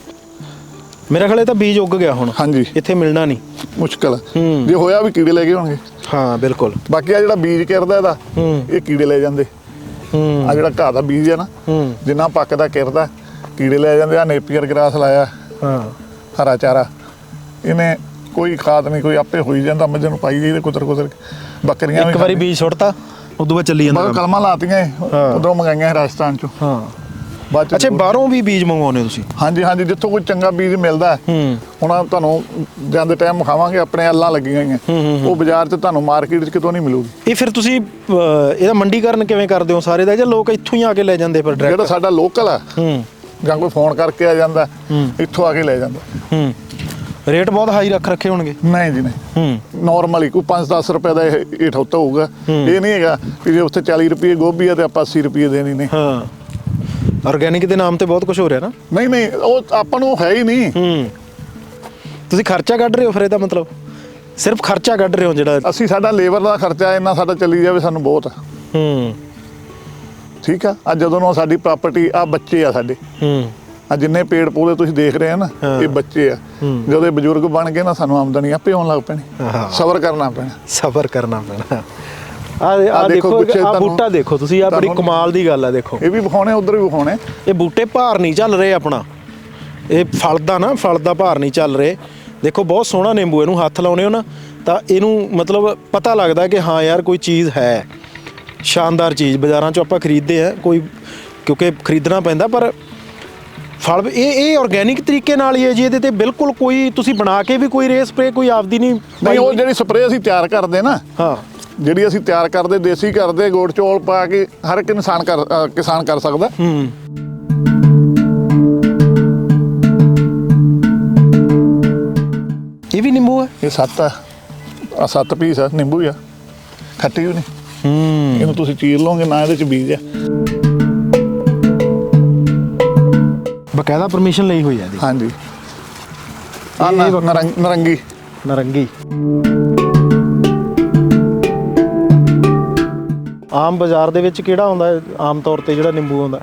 ਮੇਰੇ ਖਿਆਲ ਇਹ ਤਾਂ ਬੀਜ ਉੱਗ ਗਿਆ ਹੁਣ। ਹਾਂਜੀ। ਇੱਥੇ ਮਿਲਣਾ ਨਹੀਂ। ਮੁਸ਼ਕਲ ਹੈ। ਹੂੰ। ਜੇ ਹੋਇਆ ਵੀ ਕੀੜੇ ਲੈ ਗਏ ਹੋਣਗੇ ਹਾਂ ਬਿਲਕੁਲ। ਬਾਕੀ ਆ ਜਿਹੜਾ ਬੀਜ ਕਿਰਦਾ ਇਹਦਾ ਹੂੰ। ਇਹ ਕੀੜੇ ਲੈ ਜਾਂਦੇ। ਹੂੰ। ਆ ਜਿਹੜਾ ਘਾਹ ਦਾ ਬੀਜ ਹੈ ਨਾ ਹੂੰ। ਜਿੰਨਾ ਪੱਕਦਾ ਕਿਰਦਾ ਕੀੜੇ ਲੈ ਜਾਂਦੇ ਆ ਨੇਪੀਅਰ ਗ੍ਰਾਸ ਲਾਇਆ ਹਾਂ। ਹਰਾ ਚਾਰਾ। ਇਹਨੇ ਕੋਈ ਖਾਦ ਨਹੀਂ ਕੋਈ ਆਪੇ ਹੋਈ ਜਾਂਦਾ ਮੱਝਾਂ ਨੂੰ ਪਾਈ ਜਾਈਦੇ ਕੁਤਰ ਕੁਤਰ। ਬੱਕਰੀਆਂ ਇੱਕ ਵਾਰੀ ਬੀਜ ਸੁੱਟਤਾ ਉਦੋਂ ਬਾਅਦ ਚੱਲੀ ਜਾਂਦਾ ਕੰਮ। ਕਲਮਾਂ ਲਾਤੀਆਂ। ਉਧਰੋਂ ਮੰਗਾਈਆਂ ਰਾਜਸਥਾਨ ਚੋਂ। ਹਾਂ। ਬਾਅਦ ਚ ਅੱਛਾ ਬਾਹਰੋਂ ਵੀ ਬੀਜ ਮੰਗਵਾਉਂਦੇ ਹੋ ਤੁਸੀਂ? ਹਾਂਜੀ ਹਾਂਜੀ ਜਿੱਥੋਂ ਕੋਈ ਚੰਗਾ ਬੀਜ ਮਿਲਦਾ ਹੈ, ਹੂੰ। ਹੁਣ ਆਹ ਤੁਹਾਨੂੰ ਜਾਂਦੇ ਟਾਈਮ ਖਾਵਾਂਗੇ ਆਪਣੇ ਅੱਲਾਂ ਲੱਗੀਆਂ ਹੋਈਆਂ। ਹੂੰ, ਹੂੰ, ਉਹ ਬਾਜ਼ਾਰ 'ਚ ਤੁਹਾਨੂੰ ਮਾਰਕੀਟ 'ਚ ਕਿਤੋਂ ਨਹੀਂ ਮਿਲੂਗੀ। ਇਹ ਫਿਰ ਤੁਸੀਂ ਅਹ, ਇਹਦਾ ਮੰਡੀਕਰਨ ਕਿਵੇਂ ਕਰਦੇ ਹੋ ਸਾਰੇ ਦਾ? ਜਾਂ ਲੋਕ ਇੱਥੋਂ ਹੀ ਆ ਕੇ ਲੈ ਜਾਂਦੇ ਫਿਰ ਜਿਹੜਾ ਡਾਇਰੈਕਟ ਸਾਡਾ ਲੋਕਲ ਆ ਹੂੰ। ਜਾਂ ਕੋਈ ਫੋਨ ਕਰਕੇ ਆ ਜਾਂਦਾ ਹੂੰ। ਇੱਥੋਂ ਆ ਕੇ ਲੈ ਜਾਂਦਾ। ਹੂੰ। ਰੇਟ ਬਹੁਤ ਹਾਈ ਰੱਖ ਰੱਖੇ ਹੋਣਗੇ। ਨਹੀਂ ਜੀ ਨਹੀਂ। ਹੂੰ। ਨਾਰਮਲੀ ਕੋਈ 5-10 ਰੁਪਏ ਦਾ ਇਹ ਠੋਤਾ ਹੋਊਗਾ। ਇਹ ਨਹੀਂ ਹੈਗਾ ਕਿ ਜੇ ਉੱਥੇ 40 ਰੁਪਏ ਗੋਭੀ ਆ ਤੇ ਆਪਾਂ 80 ਰੁਪਏ ਦੇਣੀ ਨਹੀਂ। ਹਾਂ। ਆਰਗੈਨਿਕ ਦੇ ਨਾਮ ਤੇ ਬਹੁਤ ਕੁਝ ਹੋ ਰਿਹਾ ਨਾ? ਨਹੀਂ ਨਹੀਂ ਉਹ ਆਪਾਂ ਨੂੰ ਹੈ ਹੀ ਨਹੀਂ। ਹੂੰ। ਤੁਸੀਂ ਖਰਚਾ ਕੱਢ ਰਹੇ ਹੋ ਫਿਰ ਇਹਦਾ ਮਤਲਬ? ਸਿਰਫ ਖਰਚਾ ਕੱਢ ਰਹੇ ਹੋ ਜਿਹੜਾ ਅਸੀਂ ਸਾਡਾ ਲੇਬਰ ਦਾ ਖਰਚਾ ਇੰਨਾ ਸਾਡਾ ਚੱਲੀ ਜਾਵੇ ਸਾਨੂੰ ਬਹੁਤ। ਆ ਹੂੰ। ਠੀਕ ਆ? ਅੱਜ ਜਦੋਂ ਨੂੰ ਸਾਡੀ ਪ੍ਰਾਪਰਟੀ ਆ ਬੱਚੇ ਆ ਸਾਡੇ। ਹੂੰ। ਆ ਜਿੰਨੇ ਪੇੜ ਪੌਦੇ ਤੁਸੀਂ ਦੇਖ ਰਹੇ ਆ ਨਾ। ਇਹ ਬੱਚੇ ਆ। ਜਦੋਂ ਇਹ ਬਜ਼ੁਰਗ ਬਣ ਗਏ ਨਾ ਸਾਨੂੰ ਆਮਦਨੀ ਆਪੇ ਆਉਣ ਲੱਗ ਪੈਣੀ। ਸਬਰ ਕਰਨਾ ਪੈਣਾ। ਸਬਰ ਕਰਨਾ ਪੈਣਾ। ਆ ਆ ਦੇਖੋ ਆ ਬੂਟਾ ਦੇਖੋ ਤੁਸੀਂ ਆ ਬੜੀ ਕਮਾਲ ਦੀ ਗੱਲ ਆ ਦੇਖੋ। ਇਹ ਵੀ ਵਿਖਾਉਣੇ ਉਧਰ ਵੀ ਵਿਖਾਉਣੇ ਇਹ ਬੂਟੇ ਭਾਰ ਨਹੀਂ ਚੱਲ ਰਹੇ ਆਪਣਾ। ਇਹ ਫਲ ਦਾ ਨਾ ਫਲ ਦਾ ਭਾਰ ਨਹੀਂ ਚੱਲ ਰਹੇ। ਦੇਖੋ ਬਹੁਤ ਸੋਹਣਾ ਨਿੰਬੂ ਇਹਨੂੰ ਹੱਥ ਲਾਉਣੇ ਹੋ ਨਾ ਤਾਂ ਇਹਨੂੰ ਮਤਲਬ ਪਤਾ ਲੱਗਦਾ ਕਿ ਹਾਂ ਯਾਰ ਕੋਈ ਚੀਜ਼ ਹੈ। ਸ਼ਾਨਦਾਰ ਚੀਜ਼ ਬਾਜ਼ਾਰਾਂ 'ਚੋਂ ਆਪਾਂ ਖਰੀਦਦੇ ਆ ਕੋਈ ਕਿਉਂਕਿ ਖਰੀਦਣਾ ਪੈਂਦਾ ਪਰ ਫਲ ਇਹ ਇਹ ਆਰਗੇਨਿਕ ਤਰੀਕੇ ਨਾਲ ਹੀ ਹੈ ਜੀ ਇਹਦੇ ਤੇ ਬਿਲਕੁਲ ਕੋਈ ਤੁਸੀਂ ਬਣਾ ਕੇ ਵੀ ਕੋਈ ਰੇ ਸਪਰੇ ਕੋਈ ਆਪਦੀ ਨਹੀਂ ਨਹੀਂ ਉਹ ਜਿਹੜੀ ਸਪਰੇਅ ਅਸੀਂ ਤਿਆਰ ਕਰਦੇ ਨਾ ਹਾਂ। ਜਿਹੜੀ ਅਸੀਂ ਤਿਆਰ ਕਰਦੇ ਦੇਸੀ ਕਰਦੇ ਗੋੜ ਚੌਲ ਪਾ ਕੇ ਹਰ ਇੱਕ ਇਨਸਾਨ ਕਰ ਅ, ਕਿਸਾਨ ਕਰ ਸਕਦਾ। ਹੂੰ। ਇਹ ਵੀ ਨਿੰਬੂ ਹੈ ਇਹ ਸੱਤ ਆ। ਆ ਸੱਤ ਪੀਸ ਆ ਨਿੰਬੂ ਆ। ਖੱਟੀ ਵੀ ਨਹੀਂ। ਹੂੰ। ਇਹਨੂੰ ਤੁਸੀਂ ਚੀਰ ਲਓਗੇ ਨਾ ਇਹਦੇ ਚ ਬੀਜ ਆ। ਬਕਾਇਦਾ ਪਰਮਿਸ਼ਨ ਲਈ ਹੋਈ ਹੈ ਇਹਦੀ। ਹਾਂਜੀ। ਆ ਇਹ ਵੱਖਰਾ- ਨਰੰਗ। ਨਰੰਗੀ। ਆਮ ਬਾਜ਼ਾਰ ਦੇ ਵਿੱਚ ਕਿਹੜਾ ਆਉਂਦਾ ਹੈ? ਆਮ ਤੌਰ ਤੇ ਜਿਹੜਾ ਨਿੰਬੂ ਆਉਂਦਾ